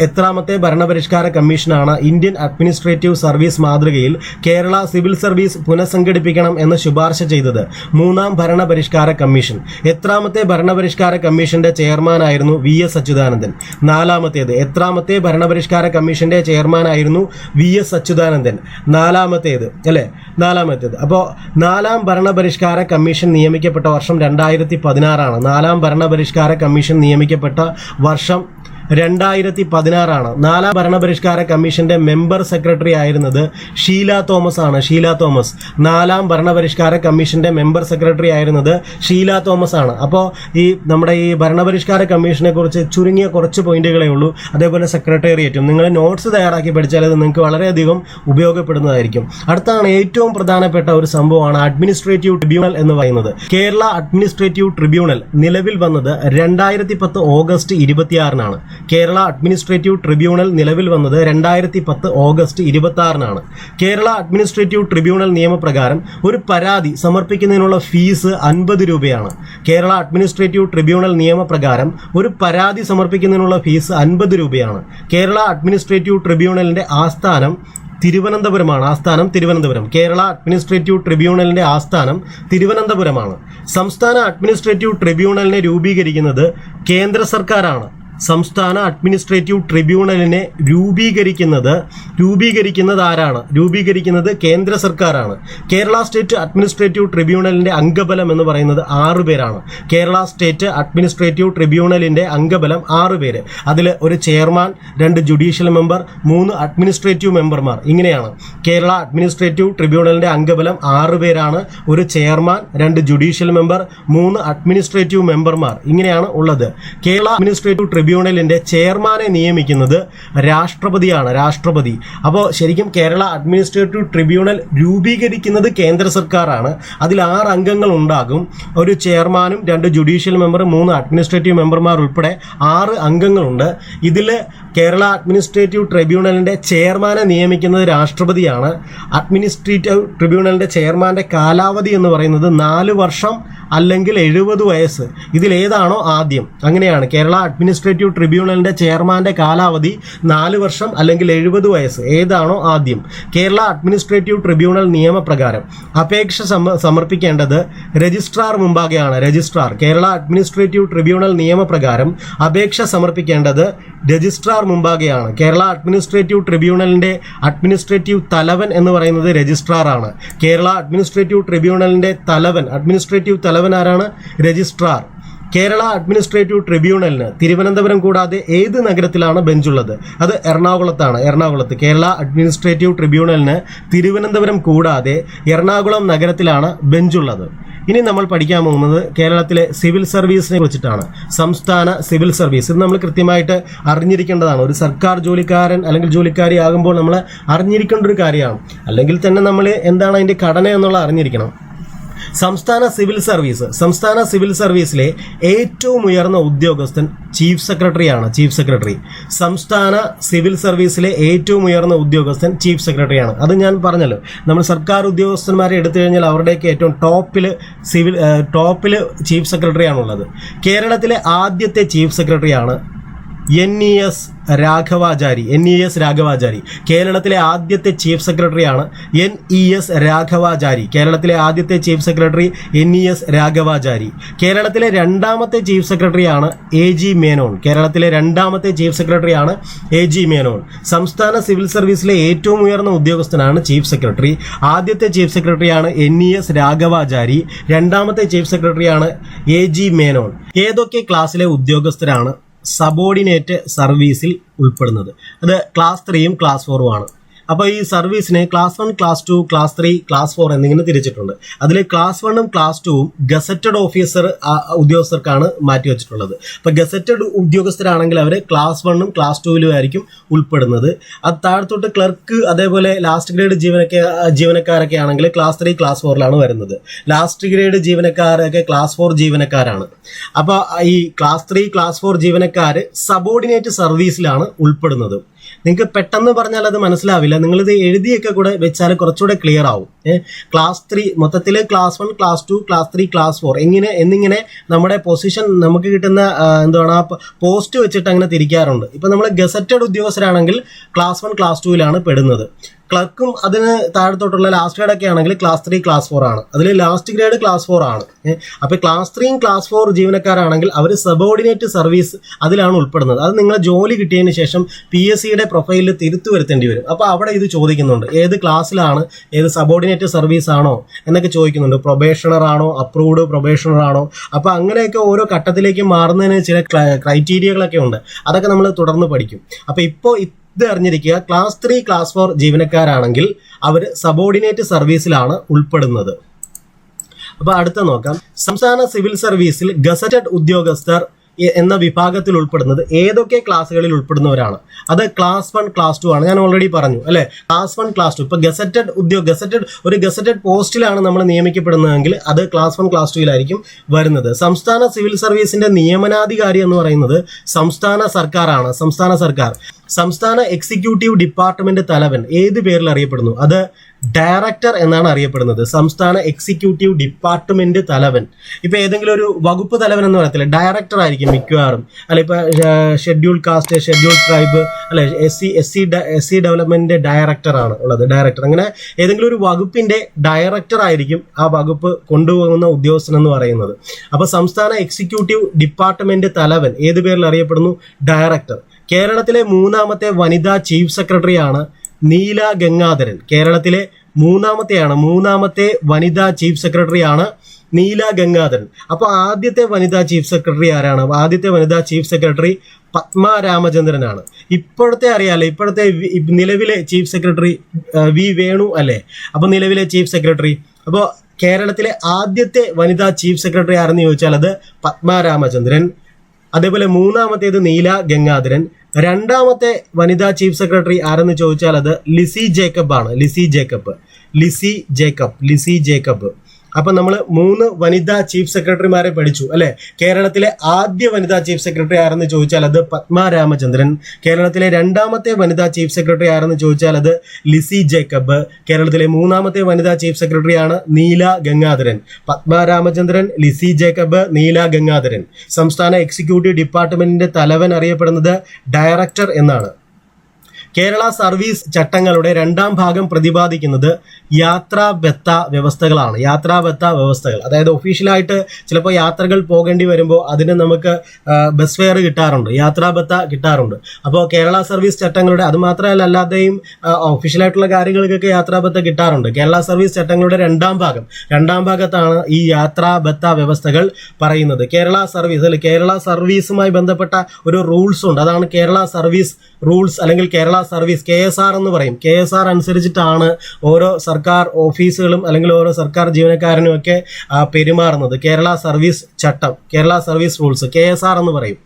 എത്രാമത്തെ ഭരണപരിഷ്കാര കമ്മീഷനാണ് ഇന്ത്യൻ അഡ്മിനിസ്ട്രേറ്റീവ് സർവീസ് മാതൃകയിൽ കേരള സിവിൽ സർവീസ് പുനഃസംഘടിപ്പിക്കണം എന്ന് ശുപാർശ ചെയ്തത് മൂന്നാം ഭരണപരിഷ്കാര കമ്മീഷൻ. എത്രാമത്തെ ഭരണപരിഷ്കാര കമ്മീഷന്റെ ചെയർമാനായിരുന്നു വി എസ് അച്യുതാനന്ദൻ. നാലാമത്തേത് എത്രാമത്തെ ഭരണപരിഷ്കാര കമ്മീഷന്റെ ചെയർമാനായിരുന്നു വി എസ് അച്യുതാനന്ദൻ. നാലാമത്തേത് അല്ലെ? നാലാമത്തേത്. അപ്പോൾ നാലാം ഭരണപരിഷ്കാര കമ്മീഷൻ നിയമിക്കപ്പെട്ട വർഷം രണ്ടായിരത്തി പതിനാറാണ്. നാലാം ഭരണപരിഷ്കാര കമ്മീഷൻ നിയമിക്കപ്പെട്ട വർഷം രണ്ടായിരത്തി പതിനാറാണ് നാലാം ഭരണപരിഷ്കാര കമ്മീഷന്റെ മെമ്പർ സെക്രട്ടറി ആയിരുന്നത് ഷീല തോമസ് ആണ്. ഷീല തോമസ്. നാലാം ഭരണപരിഷ്കാര കമ്മീഷന്റെ മെമ്പർ സെക്രട്ടറി ആയിരുന്നത് ഷീല തോമസ് ആണ്. അപ്പോൾ ഈ നമ്മുടെ ഈ ഭരണപരിഷ്കാര കമ്മീഷനെ കുറിച്ച് ചുരുങ്ങിയ കുറച്ച് പോയിന്റുകളേ ഉള്ളൂ. അതേപോലെ സെക്രട്ടേറിയറ്റും. നിങ്ങൾ നോട്ട്സ് തയ്യാറാക്കി പഠിച്ചാൽ അത് നിങ്ങൾക്ക് വളരെയധികം ഉപയോഗപ്പെടുന്നതായിരിക്കും. അടുത്താണ് ഏറ്റവും പ്രധാനപ്പെട്ട ഒരു സംഭവമാണ് അഡ്മിനിസ്ട്രേറ്റീവ് ട്രിബ്യൂണൽ എന്ന് പറയുന്നത്. കേരള അഡ്മിനിസ്ട്രേറ്റീവ് ട്രിബ്യൂണൽ നിലവിൽ വന്നത് രണ്ടായിരത്തി പത്ത് ഓഗസ്റ്റ് ഇരുപത്തിയാറിനാണ്. കേരള അഡ്മിനിസ്ട്രേറ്റീവ് ട്രിബ്യൂണൽ നിലവിൽ വന്നത് രണ്ടായിരത്തി പത്ത് ഓഗസ്റ്റ് ഇരുപത്തി ആറിനാണ് കേരള അഡ്മിനിസ്ട്രേറ്റീവ് ട്രിബ്യൂണൽ നിയമപ്രകാരം ഒരു പരാതി സമർപ്പിക്കുന്നതിനുള്ള ഫീസ് അൻപത് രൂപയാണ്. കേരള അഡ്മിനിസ്ട്രേറ്റീവ് ട്രിബ്യൂണൽ നിയമപ്രകാരം ഒരു പരാതി സമർപ്പിക്കുന്നതിനുള്ള ഫീസ് അൻപത് രൂപയാണ്. കേരള അഡ്മിനിസ്ട്രേറ്റീവ് ട്രിബ്യൂണലിന്റെ ആസ്ഥാനം തിരുവനന്തപുരമാണ്. ആസ്ഥാനം തിരുവനന്തപുരം. കേരള അഡ്മിനിസ്ട്രേറ്റീവ് ട്രിബ്യൂണലിന്റെ ആസ്ഥാനം തിരുവനന്തപുരമാണ്. സംസ്ഥാന അഡ്മിനിസ്ട്രേറ്റീവ് ട്രിബ്യൂണലിനെ രൂപീകരിക്കുന്നത് കേന്ദ്ര സർക്കാരാണ്. സംസ്ഥാന അഡ്മിനിസ്ട്രേറ്റീവ് ട്രിബ്യൂണലിനെ രൂപീകരിക്കുന്നത് രൂപീകരിക്കുന്നത് ആരാണ് രൂപീകരിക്കുന്നത് കേന്ദ്ര സർക്കാരാണ്. കേരള സ്റ്റേറ്റ് അഡ്മിനിസ്ട്രേറ്റീവ് ട്രിബ്യൂണലിന്റെ അംഗബലം എന്ന് പറയുന്നത് ആറ് പേരാണ്. കേരള സ്റ്റേറ്റ് അഡ്മിനിസ്ട്രേറ്റീവ് ട്രിബ്യൂണലിന്റെ അംഗബലം ആറ് പേര്. അതിൽ ഒരു ചെയർമാൻ രണ്ട് ജുഡീഷ്യൽ മെമ്പർ മൂന്ന് അഡ്മിനിസ്ട്രേറ്റീവ് മെമ്പർമാർ. ഇങ്ങനെയാണ്. കേരള അഡ്മിനിസ്ട്രേറ്റീവ് ട്രിബ്യൂണലിന്റെ അംഗബലം ആറ് പേരാണ്. ഒരു ചെയർമാൻ രണ്ട് ജുഡീഷ്യൽ മെമ്പർ മൂന്ന് അഡ്മിനിസ്ട്രേറ്റീവ് മെമ്പർമാർ. ഇങ്ങനെയാണ് ഉള്ളത്. കേരള അഡ്മിനിസ്ട്രേറ്റീവ് ട്രിബ്യൂണലിന്റെ ചെയർമാനെ നിയമിക്കുന്നത് രാഷ്ട്രപതിയാണ് രാഷ്ട്രപതി. അപ്പോൾ ശരിക്കും കേരള അഡ്മിനിസ്ട്രേറ്റീവ് ട്രിബ്യൂണൽ രൂപീകരിക്കുന്നത് കേന്ദ്ര സർക്കാരാണ്. അതിൽ ആറ് അംഗങ്ങൾ ഉണ്ടാകും. ഒരു ചെയർമാനും രണ്ട് ജുഡീഷ്യൽ മെമ്പറും മൂന്ന് അഡ്മിനിസ്ട്രേറ്റീവ് മെമ്പർമാർ ഉൾപ്പെടെ ആറ് അംഗങ്ങളുണ്ട്. ഇതിൽ കേരള അഡ്മിനിസ്ട്രേറ്റീവ് ട്രിബ്യൂണലിന്റെ ചെയർമാനെ നിയമിക്കുന്നത് രാഷ്ട്രപതിയാണ്. അഡ്മിനിസ്ട്രേറ്റീവ് ട്രിബ്യൂണലിന്റെ ചെയർമാന്റെ കാലാവധി എന്ന് പറയുന്നത് നാല് വർഷം അല്ലെങ്കിൽ എഴുപത് വയസ്സ്. ഇതിലേതാണോ ആദ്യം? അങ്ങനെയാണ് കേരള അഡ്മിനിസ്ട്രേറ്റീവ് ട്രിബ്യൂണലിന്റെ ചെയർമാന്റെ കാലാവധി നാല് വർഷം അല്ലെങ്കിൽ എഴുപത് വയസ്സ്. ഏതാണോ ആദ്യം? കേരള അഡ്മിനിസ്ട്രേറ്റീവ് ട്രിബ്യൂണൽ നിയമപ്രകാരം അപേക്ഷ സമർപ്പിക്കേണ്ടത് രജിസ്ട്രാർ മുമ്പാകെയാണ്. രജിസ്ട്രാർ കേരള അഡ്മിനിസ്ട്രേറ്റീവ് ട്രിബ്യൂണൽ നിയമപ്രകാരം അപേക്ഷ സമർപ്പിക്കേണ്ടത് രജിസ്ട്രാർ മുമ്പാകെയാണ്. കേരള അഡ്മിനിസ്ട്രേറ്റീവ് ട്രിബ്യൂണലിന്റെ അഡ്മിനിസ്ട്രേറ്റീവ് തലവൻ എന്ന് പറയുന്നത് രജിസ്ട്രാർ ആണ് കേരള അഡ്മിനിസ്ട്രേറ്റീവ് ട്രിബ്യൂണലിന്റെ തലവൻ അഡ്മിനിസ്ട്രേറ്റീവ് തലവൻ ആരാണ്? രജിസ്ട്രാർ. കേരള അഡ്മിനിസ്ട്രേറ്റീവ് ട്രിബ്യൂണലിന് തിരുവനന്തപുരം കൂടാതെ ഏത് നഗരത്തിലാണ് ബെഞ്ചുള്ളത്? അത് എറണാകുളത്താണ്. എറണാകുളത്ത് കേരള അഡ്മിനിസ്ട്രേറ്റീവ് ട്രിബ്യൂണലിന് തിരുവനന്തപുരം കൂടാതെ എറണാകുളം നഗരത്തിലാണ് ബെഞ്ചുള്ളത്. ഇനി നമ്മൾ പഠിക്കാൻ പോകുന്നത് കേരളത്തിലെ സിവിൽ സർവീസിനെ കുറിച്ചിട്ടാണ്. സംസ്ഥാന സിവിൽ സർവീസ്. ഇത് നമ്മൾ കൃത്യമായിട്ട് അറിഞ്ഞിരിക്കേണ്ടതാണ്. ഒരു സർക്കാർ ജോലിക്കാരൻ അല്ലെങ്കിൽ ജോലിക്കാരി ആകുമ്പോൾ നമ്മൾ അറിഞ്ഞിരിക്കേണ്ട ഒരു കാര്യമാണ്. അല്ലെങ്കിൽ തന്നെ നമ്മൾ എന്താണ് അതിന്റെ ഘടന എന്നുള്ള അറിഞ്ഞിരിക്കണം. സംസ്ഥാന സിവിൽ സർവീസ് സംസ്ഥാന സിവിൽ സർവീസിലെ ഏറ്റവും ഉയർന്ന ഉദ്യോഗസ്ഥൻ ചീഫ് സെക്രട്ടറിയാണ് ചീഫ് സെക്രട്ടറി. സംസ്ഥാന സിവിൽ സർവീസിലെ ഏറ്റവും ഉയർന്ന ഉദ്യോഗസ്ഥൻ ചീഫ് സെക്രട്ടറിയാണ്. അത് ഞാൻ പറഞ്ഞല്ലോ. നമ്മൾ സർക്കാർ ഉദ്യോഗസ്ഥന്മാരെ എടുത്തു കഴിഞ്ഞാൽ അവരുടെയൊക്കെ ഏറ്റവും ടോപ്പിൽ സിവിൽ ടോപ്പിൽ ചീഫ് സെക്രട്ടറിയാണുള്ളത്. കേരളത്തിലെ ആദ്യത്തെ ചീഫ് സെക്രട്ടറിയാണ് N E S Raghavachari N E S Raghavachari. കേരളത്തിലെ ആദ്യത്തെ ചീഫ് സെക്രട്ടറിയാണ് എൻ ഇ എസ് രാഘവാചാരി. കേരളത്തിലെ ആദ്യത്തെ chief secretary N E S Raghavachari. കേരളത്തിലെ രണ്ടാമത്തെ ചീഫ് സെക്രട്ടറിയാണ് എ ജി മേനോൻ. കേരളത്തിലെ രണ്ടാമത്തെ ചീഫ് സെക്രട്ടറിയാണ് എ ജി മേനോൻ. സംസ്ഥാന സിവിൽ സർവീസിലെ ഏറ്റവും ഉയർന്ന ഉദ്യോഗസ്ഥനാണ് ചീഫ് സെക്രട്ടറി ആദ്യത്തെ ചീഫ് സെക്രട്ടറിയാണ് എൻ ഇ എസ് രാഘവാചാരി. രണ്ടാമത്തെ ചീഫ് സെക്രട്ടറിയാണ് എ ജി മേനോൻ. ഏതൊക്കെ ക്ലാസ്സിലെ ഉദ്യോഗസ്ഥരാണ് സബോർഡിനേറ്റ് സർവീസിൽ ഉൾപ്പെടുന്നത്. അത് ക്ലാസ് ത്രീയും ക്ലാസ് ഫോറും ആണ്. അപ്പോൾ ഈ സർവീസിനെ class one class two class three class four എന്നിങ്ങനെ തിരിച്ചിട്ടുണ്ട്. അതിൽ ക്ലാസ് വണ്ണും ക്ലാസ് ടുവും ഗസറ്റഡ് ഓഫീസർ ഉദ്യോഗസ്ഥർക്കാണ് മാറ്റി വെച്ചിട്ടുള്ളത്. അപ്പോൾ ഗസറ്റഡ് ഉദ്യോഗസ്ഥരാണെങ്കിൽ അവർ ക്ലാസ് വണ്ണും ക്ലാസ് ടുവിലും ആയിരിക്കും ഉൾപ്പെടുന്നത്. അത് താഴത്തോട്ട് ക്ലർക്ക് അതേപോലെ ലാസ്റ്റ് ഗ്രേഡ് ജീവനക്കാർ ജീവനക്കാരൊക്കെ ആണെങ്കിൽ ക്ലാസ് ത്രീ ക്ലാസ് ഫോറിലാണ് വരുന്നത്. ലാസ്റ്റ് ഗ്രേഡ് ജീവനക്കാരൊക്കെ ക്ലാസ് ഫോർ ജീവനക്കാരാണ്. അപ്പോൾ ഈ ക്ലാസ് ത്രീ ക്ലാസ് ഫോർ ജീവനക്കാർ സബോർഡിനേറ്റ് സർവീസിലാണ് ഉൾപ്പെടുന്നത്. നിങ്ങൾക്ക് പെട്ടെന്ന് പറഞ്ഞാൽ അത് മനസ്സിലാവില്ല. നിങ്ങളിത് എഴുതിയൊക്കെ കൂടെ വെച്ചാൽ കുറച്ചുകൂടെ ക്ലിയർ ആവും. ക്ലാസ് ത്രീ മൊത്തത്തിൽ class one class two class three class four എങ്ങനെ എന്നിങ്ങനെ നമ്മുടെ പൊസിഷൻ നമുക്ക് കിട്ടുന്ന എന്താണ് ആ പോസ്റ്റ് വെച്ചിട്ട് അങ്ങനെ തിരിക്കാറുണ്ട്. ഇപ്പം നമ്മൾ ഗസറ്റഡ് ഉദ്യോഗസ്ഥരാണെങ്കിൽ ക്ലാസ് വൺ ക്ലാസ് ടുവിലാണ് പെടുന്നത്. ക്ലർക്കും അതിന് താഴത്തോട്ടുള്ള ലാസ്റ്റ് ഗ്രേഡ് ഒക്കെ ആണെങ്കിൽ ക്ലാസ് ത്രീ ക്ലാസ് ഫോർ ആണ്. അതിൽ ലാസ്റ്റ് ഗ്രേഡ് ക്ലാസ് ഫോർ ആണ്. അപ്പോൾ ക്ലാസ് ത്രീയും ക്ലാസ് ഫോർ ജീവനക്കാരാണെങ്കിൽ അവർ സബോർഡിനേറ്റ് സർവീസ് അതിലാണ് ഉൾപ്പെടുന്നത്. അത് നിങ്ങൾ ജോലി കിട്ടിയതിന് ശേഷം പി എസ് സിയുടെ പ്രൊഫൈലിൽ തിരുത്തു വരുത്തേണ്ടി വരും. അപ്പോൾ അവിടെ ഇത് ചോദിക്കുന്നുണ്ട്. ഏത് ക്ലാസ്സിലാണ് ഏത് സബോർഡിനേറ്റ് സർവീസ് ആണോ എന്നൊക്കെ ചോദിക്കുന്നുണ്ട്. പ്രൊബേഷണർ ആണോ അപ്രൂവ്ഡ് പ്രൊബേഷണർ ആണോ? അപ്പോൾ അങ്ങനെയൊക്കെ ഓരോ ഘട്ടത്തിലേക്ക് മാറുന്നതിന് ചില ക്രൈറ്റീരിയകളൊക്കെ ഉണ്ട്. അതൊക്കെ നമ്മൾ തുടർന്ന് പഠിക്കും. അപ്പോൾ ഇപ്പോൾ ഇത് അറിഞ്ഞിരിക്കുക ക്ലാസ് ത്രീ ക്ലാസ് ഫോർ ജീവനക്കാരാണെങ്കിൽ അവർ സബോർഡിനേറ്റ് സർവീസിലാണ് ഉൾപ്പെടുന്നത്. അപ്പൊ അടുത്ത നോക്കാം. സംസ്ഥാന സിവിൽ സർവീസിൽ ഗസറ്റഡ് ഉദ്യോഗസ്ഥർ എന്ന വിഭാഗത്തിൽ ഉൾപ്പെടുന്നത് ഏതൊക്കെ ക്ലാസ്സുകളിൽ ഉൾപ്പെടുന്നവരാണ്. അത് ക്ലാസ് വൺ ക്ലാസ് ടു ആണ്. ഞാൻ ഓൾറെഡി പറഞ്ഞു അല്ലെ? Class one class two. ഇപ്പൊ ഗസറ്റഡ് ഉദ്യോഗ ഗസറ്റഡ് ഒരു ഗസറ്റഡ് പോസ്റ്റിലാണ് നമ്മൾ നിയമിക്കപ്പെടുന്നതെങ്കിൽ അത് ക്ലാസ് വൺ ക്ലാസ് ടുവിലായിരിക്കും വരുന്നത്. സംസ്ഥാന സിവിൽ സർവീസിന്റെ നിയമനാധികാരി എന്ന് പറയുന്നത് സംസ്ഥാന സർക്കാരാണ്. സംസ്ഥാന സർക്കാർ. സംസ്ഥാന എക്സിക്യൂട്ടീവ് ഡിപ്പാർട്ട്മെന്റ് തലവൻ ഏത് പേരിൽ അറിയപ്പെടുന്നു? അത് ഡയറക്ടർ എന്നാണ് അറിയപ്പെടുന്നത്. സംസ്ഥാന എക്സിക്യൂട്ടീവ് ഡിപ്പാർട്ട്മെന്റ് തലവൻ. ഇപ്പൊ ഏതെങ്കിലും ഒരു വകുപ്പ് തലവൻ എന്ന് പറയത്തില്ല? ഡയറക്ടർ ആയിരിക്കും മിക്കവാറും. അല്ല ഇപ്പൊ ഷെഡ്യൂൾ കാസ്റ്റ് ഷെഡ്യൂൾ ട്രൈബ് അല്ലെ S C S C S C development director ആണ് ഉള്ളത്. ഡയറക്ടർ. അങ്ങനെ ഏതെങ്കിലും ഒരു വകുപ്പിന്റെ ഡയറക്ടർ ആയിരിക്കും ആ വകുപ്പ് കൊണ്ടുപോകുന്ന ഉദ്യോഗസ്ഥൻ എന്ന് പറയുന്നത്. അപ്പൊ സംസ്ഥാന എക്സിക്യൂട്ടീവ് ഡിപ്പാർട്ട്മെന്റ് തലവൻ ഏത് പേരിൽ അറിയപ്പെടുന്നു? ഡയറക്ടർ. കേരളത്തിലെ മൂന്നാമത്തെ വനിതാ ചീഫ് സെക്രട്ടറിയാണ് നീല ഗംഗാധരൻ. കേരളത്തിലെ മൂന്നാമത്തെയാണ്. മൂന്നാമത്തെ വനിതാ ചീഫ് സെക്രട്ടറി ആണ് നീല ഗംഗാധരൻ. അപ്പൊ ആദ്യത്തെ വനിതാ ചീഫ് സെക്രട്ടറി ആരാണ്? ആദ്യത്തെ വനിതാ ചീഫ് സെക്രട്ടറി പത്മ രാമചന്ദ്രനാണ് ഇപ്പോഴത്തെ അറിയാലോ ഇപ്പോഴത്തെ നിലവിലെ ചീഫ് സെക്രട്ടറി വി വേണു അല്ലേ? അപ്പൊ നിലവിലെ ചീഫ് സെക്രട്ടറി. അപ്പോൾ കേരളത്തിലെ ആദ്യത്തെ വനിതാ ചീഫ് സെക്രട്ടറി ആരെന്ന് ചോദിച്ചാൽ അത് പത്മ രാമചന്ദ്രൻ അതേപോലെ മൂന്നാമത്തേത് നീല ഗംഗാധരൻ. രണ്ടാമത്തെ വനിതാ ചീഫ് സെക്രട്ടറി ആരെന്ന് ചോദിച്ചാൽ അത് ലിസി ജേക്കബ് ആണ്. ലിസി ജേക്കബ്. ലിസി ജേക്കബ്. ലിസി ജേക്കബ്. അപ്പൊ നമ്മൾ മൂന്ന് വനിതാ ചീഫ് സെക്രട്ടറിമാരെ പഠിച്ചു അല്ലെ? കേരളത്തിലെ ആദ്യ വനിതാ ചീഫ് സെക്രട്ടറി ആരെന്ന് ചോദിച്ചാൽ അത് പത്മ രാമചന്ദ്രൻ. കേരളത്തിലെ രണ്ടാമത്തെ വനിതാ ചീഫ് സെക്രട്ടറി ആരെന്ന് ചോദിച്ചാൽ അത് ലിസി ജേക്കബ്. കേരളത്തിലെ മൂന്നാമത്തെ വനിതാ ചീഫ് സെക്രട്ടറിയാണ് നീല ഗംഗാധരൻ. പത്മ രാമചന്ദ്രൻ ലിസി ജേക്കബ് നീല ഗംഗാധരൻ. സംസ്ഥാന എക്സിക്യൂട്ടീവ് ഡിപ്പാർട്ട്മെന്റിന്റെ തലവൻ അറിയപ്പെടുന്നത് ഡയറക്ടർ എന്നാണ്. കേരള സർവീസ് ചട്ടങ്ങളുടെ രണ്ടാം ഭാഗം പ്രതിപാദിക്കുന്നത് യാത്രാ ബത്ത വ്യവസ്ഥകളാണ്. യാത്രാ ബത്ത വ്യവസ്ഥകൾ. അതായത് ഒഫീഷ്യലായിട്ട് ചിലപ്പോൾ യാത്രകൾ പോകേണ്ടി വരുമ്പോൾ അതിന് നമുക്ക് ബസ് ഫെയർ കിട്ടാറുണ്ട്. യാത്രാ ബത്ത കിട്ടാറുണ്ട്. അപ്പോൾ കേരള സർവീസ് ചട്ടങ്ങളുടെ അത് മാത്രമല്ല അല്ലാതെയും ഒഫീഷ്യലായിട്ടുള്ള കാര്യങ്ങൾക്കൊക്കെ യാത്രാ ബത്ത കിട്ടാറുണ്ട്. കേരള സർവീസ് ചട്ടങ്ങളുടെ രണ്ടാം ഭാഗം. രണ്ടാം ഭാഗത്താണ് ഈ യാത്രാ ബത്ത വ്യവസ്ഥകൾ പറയുന്നത്. കേരള സർവീസ് അല്ലെ കേരള സർവീസുമായി ബന്ധപ്പെട്ട ഒരു റൂൾസ് ഉണ്ട്. അതാണ് കേരള സർവീസ് റൂൾസ് അല്ലെങ്കിൽ Kerala service K S R എന്ന് പറയും. കെ എസ് ആർ അനുസരിച്ചിട്ടാണ് ഓരോ സർക്കാർ ഓഫീസുകളും അല്ലെങ്കിൽ ഓരോ സർക്കാർ ജീവനക്കാരനും ഒക്കെ പെരുമാറുന്നത്. കേരള സർവീസ് ചട്ടം Kerala service rules K S R എന്ന് പറയും.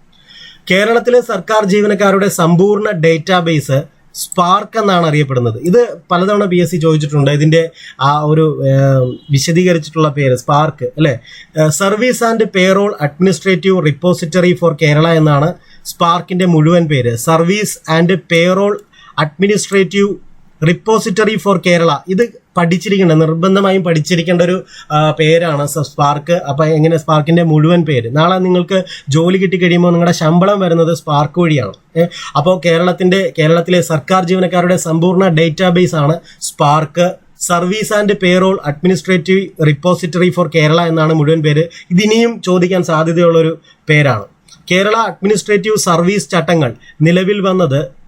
കേരളത്തിലെ സർക്കാർ ജീവനക്കാരുടെ സമ്പൂർണ ഡേറ്റാബേസ് സ്പാർക്ക് എന്നാണ് അറിയപ്പെടുന്നത്. ഇത് പലതവണ പി എസ് സി ചോദിച്ചിട്ടുണ്ട്. ഇതിന്റെ ആ ഒരു വിശദീകരിച്ചിട്ടുള്ള പേര് സ്പാർക്ക് അല്ലേ? Service and payroll administrative repository for Kerala എന്നാണ് സ്പാർക്കിന്റെ മുഴുവൻ പേര്. Service and payroll administrative repository for Kerala. ഇത് പഠിച്ചിരിക്കേണ്ട നിർബന്ധമായും പഠിച്ചിരിക്കേണ്ട ഒരു പേരാണ് സ്പാർക്ക്. അപ്പൊ എങ്ങനെ സ്പാർക്കിന്റെ മുഴുവൻ പേര്? നാളെ നിങ്ങൾക്ക് ജോലി കിട്ടിക്കഴിയുമ്പോൾ നിങ്ങളുടെ ശമ്പളം വരുന്നത് സ്പാർക്ക് വഴിയാണ്. അപ്പോൾ കേരളത്തിന്റെ കേരളത്തിലെ സർക്കാർ ജീവനക്കാരുടെ സമ്പൂർണ ഡേറ്റാബേസ് ആണ് SPARK. Service and payroll administrative repository for Kerala എന്നാണ് മുഴുവൻ പേര്. ഇതിനിയും ചോദിക്കാൻ സാധ്യതയുള്ള ഒരു പേരാണ്. കേരള അഡ്മിനിസ്ട്രേറ്റീവ് സർവീസ് ചട്ടങ്ങൾ നിലവിൽ വന്നത്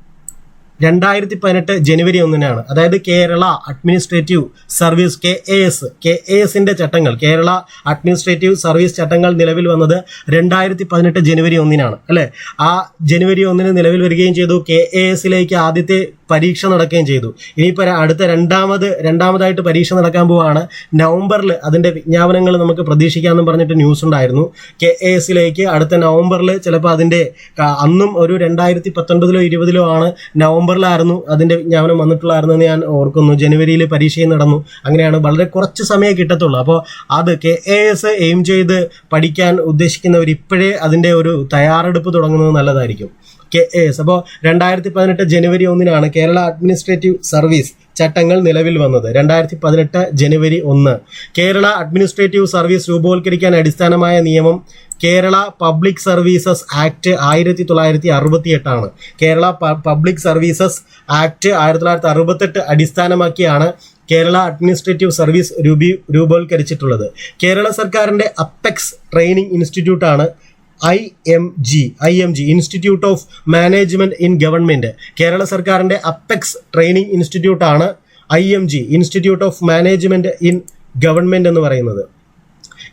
രണ്ടായിരത്തി പതിനെട്ട് ജനുവരി ഒന്നിനാണ്. അതായത് Kerala administrative service K A S K A എസിന്റെ ചട്ടങ്ങൾ. കേരള അഡ്മിനിസ്ട്രേറ്റീവ് സർവീസ് ചട്ടങ്ങൾ നിലവിൽ വന്നത് രണ്ടായിരത്തി പതിനെട്ട് ജനുവരി ഒന്നിനാണ്. അല്ലേ? ആ ജനുവരി ഒന്നിന് നിലവിൽ വരികയും ചെയ്തു. കെ എ എസിലേക്ക് ആദ്യത്തെ പരീക്ഷ നടക്കുകയും ചെയ്തു. ഇനിയിപ്പോൾ അടുത്ത രണ്ടാമത് രണ്ടാമതായിട്ട് പരീക്ഷ നടക്കാൻ പോവാണ്. നവംബറിൽ അതിന്റെ വിജ്ഞാപനങ്ങൾ നമുക്ക് പ്രതീക്ഷിക്കാമെന്നും പറഞ്ഞിട്ട് ന്യൂസ് ഉണ്ടായിരുന്നു. കെ എ എസിലേക്ക് അടുത്ത നവംബറിൽ ചിലപ്പോൾ അതിന്റെ അന്നും ഒരു രണ്ടായിരത്തി പത്തൊൻപതിലോ ഇരുപതിലോ ആണ് നവംബറിലായിരുന്നു അതിന്റെ വിജ്ഞാപനം വന്നിട്ടുള്ളായിരുന്നു എന്ന് ഞാൻ ഓർക്കുന്നു. ജനുവരിയിൽ പരീക്ഷയും നടന്നു. അങ്ങനെയാണ് വളരെ കുറച്ച് സമയം കിട്ടത്തുള്ളൂ. അപ്പോൾ അത് കെ എ എസ് എയിം ചെയ്ത് പഠിക്കാൻ ഉദ്ദേശിക്കുന്നവർ ഇപ്പോഴേ അതിന്റെ ഒരു തയ്യാറെടുപ്പ് തുടങ്ങുന്നത് നല്ലതായിരിക്കും. K A S. അപ്പോൾ രണ്ടായിരത്തി പതിനെട്ട് ജനുവരി ഒന്നിനാണ് കേരള അഡ്മിനിസ്ട്രേറ്റീവ് സർവീസ് ചട്ടങ്ങൾ നിലവിൽ വന്നത്. രണ്ടായിരത്തി പതിനെട്ട് ജനുവരി ഒന്ന്. കേരള അഡ്മിനിസ്ട്രേറ്റീവ് സർവീസ് രൂപവൽക്കരിക്കാൻ അടിസ്ഥാനമായ നിയമം കേരള പബ്ലിക് സർവീസസ് ആക്ട് ആയിരത്തി തൊള്ളായിരത്തി അറുപത്തി എട്ടാണ് കേരള പബ്ലിക് സർവീസസ് ആക്ട് ആയിരത്തി തൊള്ളായിരത്തി അറുപത്തെട്ട് അടിസ്ഥാനമാക്കിയാണ് കേരള അഡ്മിനിസ്ട്രേറ്റീവ് സർവീസ് രൂപീ രൂപവൽക്കരിച്ചിട്ടുള്ളത്. കേരള സർക്കാരിന്റെ apex training ഇൻസ്റ്റിറ്റ്യൂട്ടാണ് I M G I M G institute of management in government Kerala സർക്കാരിന്റെ അപ്പെക്സ് ട്രെയിനിങ് ഇൻസ്റ്റിറ്റ്യൂട്ട് ആണ് I M G institute of management in government എന്ന് പറയുന്നത്.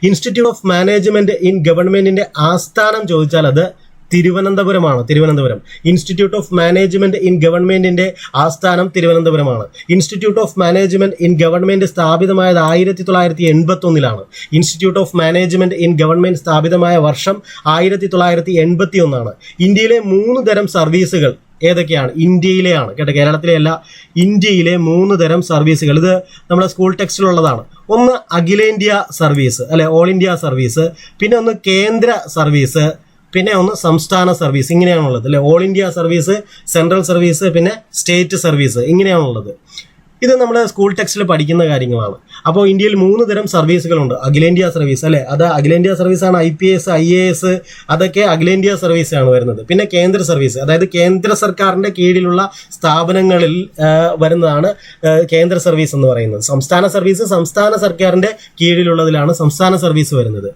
ഇൻസ്റ്റിറ്റ്യൂട്ട് ഓഫ് മാനേജ്മെന്റ് ഇൻ ഗവൺമെന്റിന്റെ ആസ്ഥാനം ചോദിച്ചാൽ അത് തിരുവനന്തപുരമാണ് Thiruvananthapuram. Institute of management in ഗവൺമെന്റിന്റെ ആസ്ഥാനം തിരുവനന്തപുരമാണ്. Institute of management in government സ്ഥാപിതമായത് ആയിരത്തി തൊള്ളായിരത്തി എൺപത്തി ഒന്നിലാണ് institute of management in government സ്ഥാപിതമായ വർഷം ആയിരത്തി തൊള്ളായിരത്തി എൺപത്തി ഒന്നാണ് ഇന്ത്യയിലെ മൂന്ന് തരം സർവീസുകൾ ഏതൊക്കെയാണ്? ഇന്ത്യയിലെയാണ് കേട്ടോ കേരളത്തിലെ അല്ല ഇന്ത്യയിലെ മൂന്ന് തരം സർവീസുകൾ. ഇത് നമ്മുടെ സ്കൂൾ ടെക്സ്റ്റിലുള്ളതാണ് ഒന്ന് അഖിലേന്ത്യാ സർവീസ് അല്ലെ ഓൾ ഇന്ത്യ സർവീസ്. പിന്നെ ഒന്ന് കേന്ദ്ര സർവീസ്. പിന്നെ ഒന്ന് സംസ്ഥാന സർവീസ് ഇങ്ങനെയാണുള്ളത് അല്ലെ? All India service central service പിന്നെ സ്റ്റേറ്റ് സർവീസ് ഇങ്ങനെയാണുള്ളത്. ഇത് നമ്മൾ സ്കൂൾ ടെക്സ്റ്റിൽ പഠിക്കുന്ന കാര്യങ്ങളാണ്. അപ്പോൾ ഇന്ത്യയിൽ മൂന്ന് തരം സർവീസുകളുണ്ട് അഖിലേന്ത്യാ സർവീസ് അല്ലേ? അത് അഖിലേന്ത്യാ സർവീസാണ് I P S I A S അതൊക്കെ അഖിലേന്ത്യാ സർവീസാണ് വരുന്നത്. പിന്നെ കേന്ദ്ര സർവീസ് അതായത് കേന്ദ്ര സർക്കാരിന്റെ കീഴിലുള്ള സ്ഥാപനങ്ങളിൽ വരുന്നതാണ് കേന്ദ്ര സർവീസ് എന്ന് പറയുന്നത്. സംസ്ഥാന സർവീസ് സംസ്ഥാന സർക്കാരിന്റെ കീഴിലുള്ളതിലാണ് സംസ്ഥാന സർവീസ് വരുന്നത്.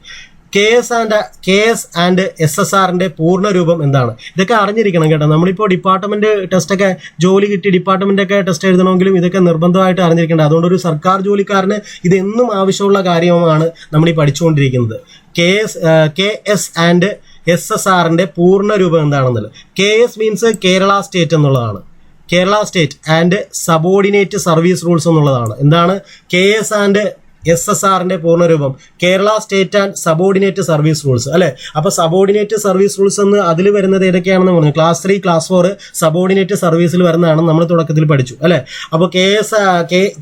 K S and K S and S S ആറിന്റെ പൂർണ രൂപം എന്താണ്? ഇതൊക്കെ അറിഞ്ഞിരിക്കണം കേട്ടോ. നമ്മളിപ്പോൾ ഡിപ്പാർട്ട്മെന്റ് ടെസ്റ്റ് ഒക്കെ ജോലി കിട്ടി ഡിപ്പാർട്ട്മെന്റ് ഒക്കെ ടെസ്റ്റ് എഴുതണമെങ്കിലും ഇതൊക്കെ നിർബന്ധമായിട്ട് അറിഞ്ഞിരിക്കേണ്ടത്. അതുകൊണ്ട് ഒരു സർക്കാർ ജോലിക്കാരന് ഇതെന്നും ആവശ്യമുള്ള കാര്യമാണ് നമ്മൾ ഈ പഠിച്ചുകൊണ്ടിരിക്കുന്നത്. K S K S and S S ആറിന്റെ പൂർണ രൂപം എന്താണെന്നുള്ളത്. K S means Kerala state എന്നുള്ളതാണ്. Kerala state and subordinate service rules എന്നുള്ളതാണ്. എന്താണ്? K S and S S ആറിന്റെ പൂർണരൂപം. Kerala state and subordinate service rules അല്ലെ? അപ്പൊ സബോർഡിനേറ്റ് സർവീസ് റൂൾസ് എന്ന് അതിൽ വരുന്നത് ഏതൊക്കെയാണെന്ന് പറഞ്ഞു. Class three class four subordinate സർവീസിൽ വരുന്നതാണ് നമ്മൾ തുടക്കത്തിൽ പഠിച്ചു അല്ലെ? അപ്പോൾ K S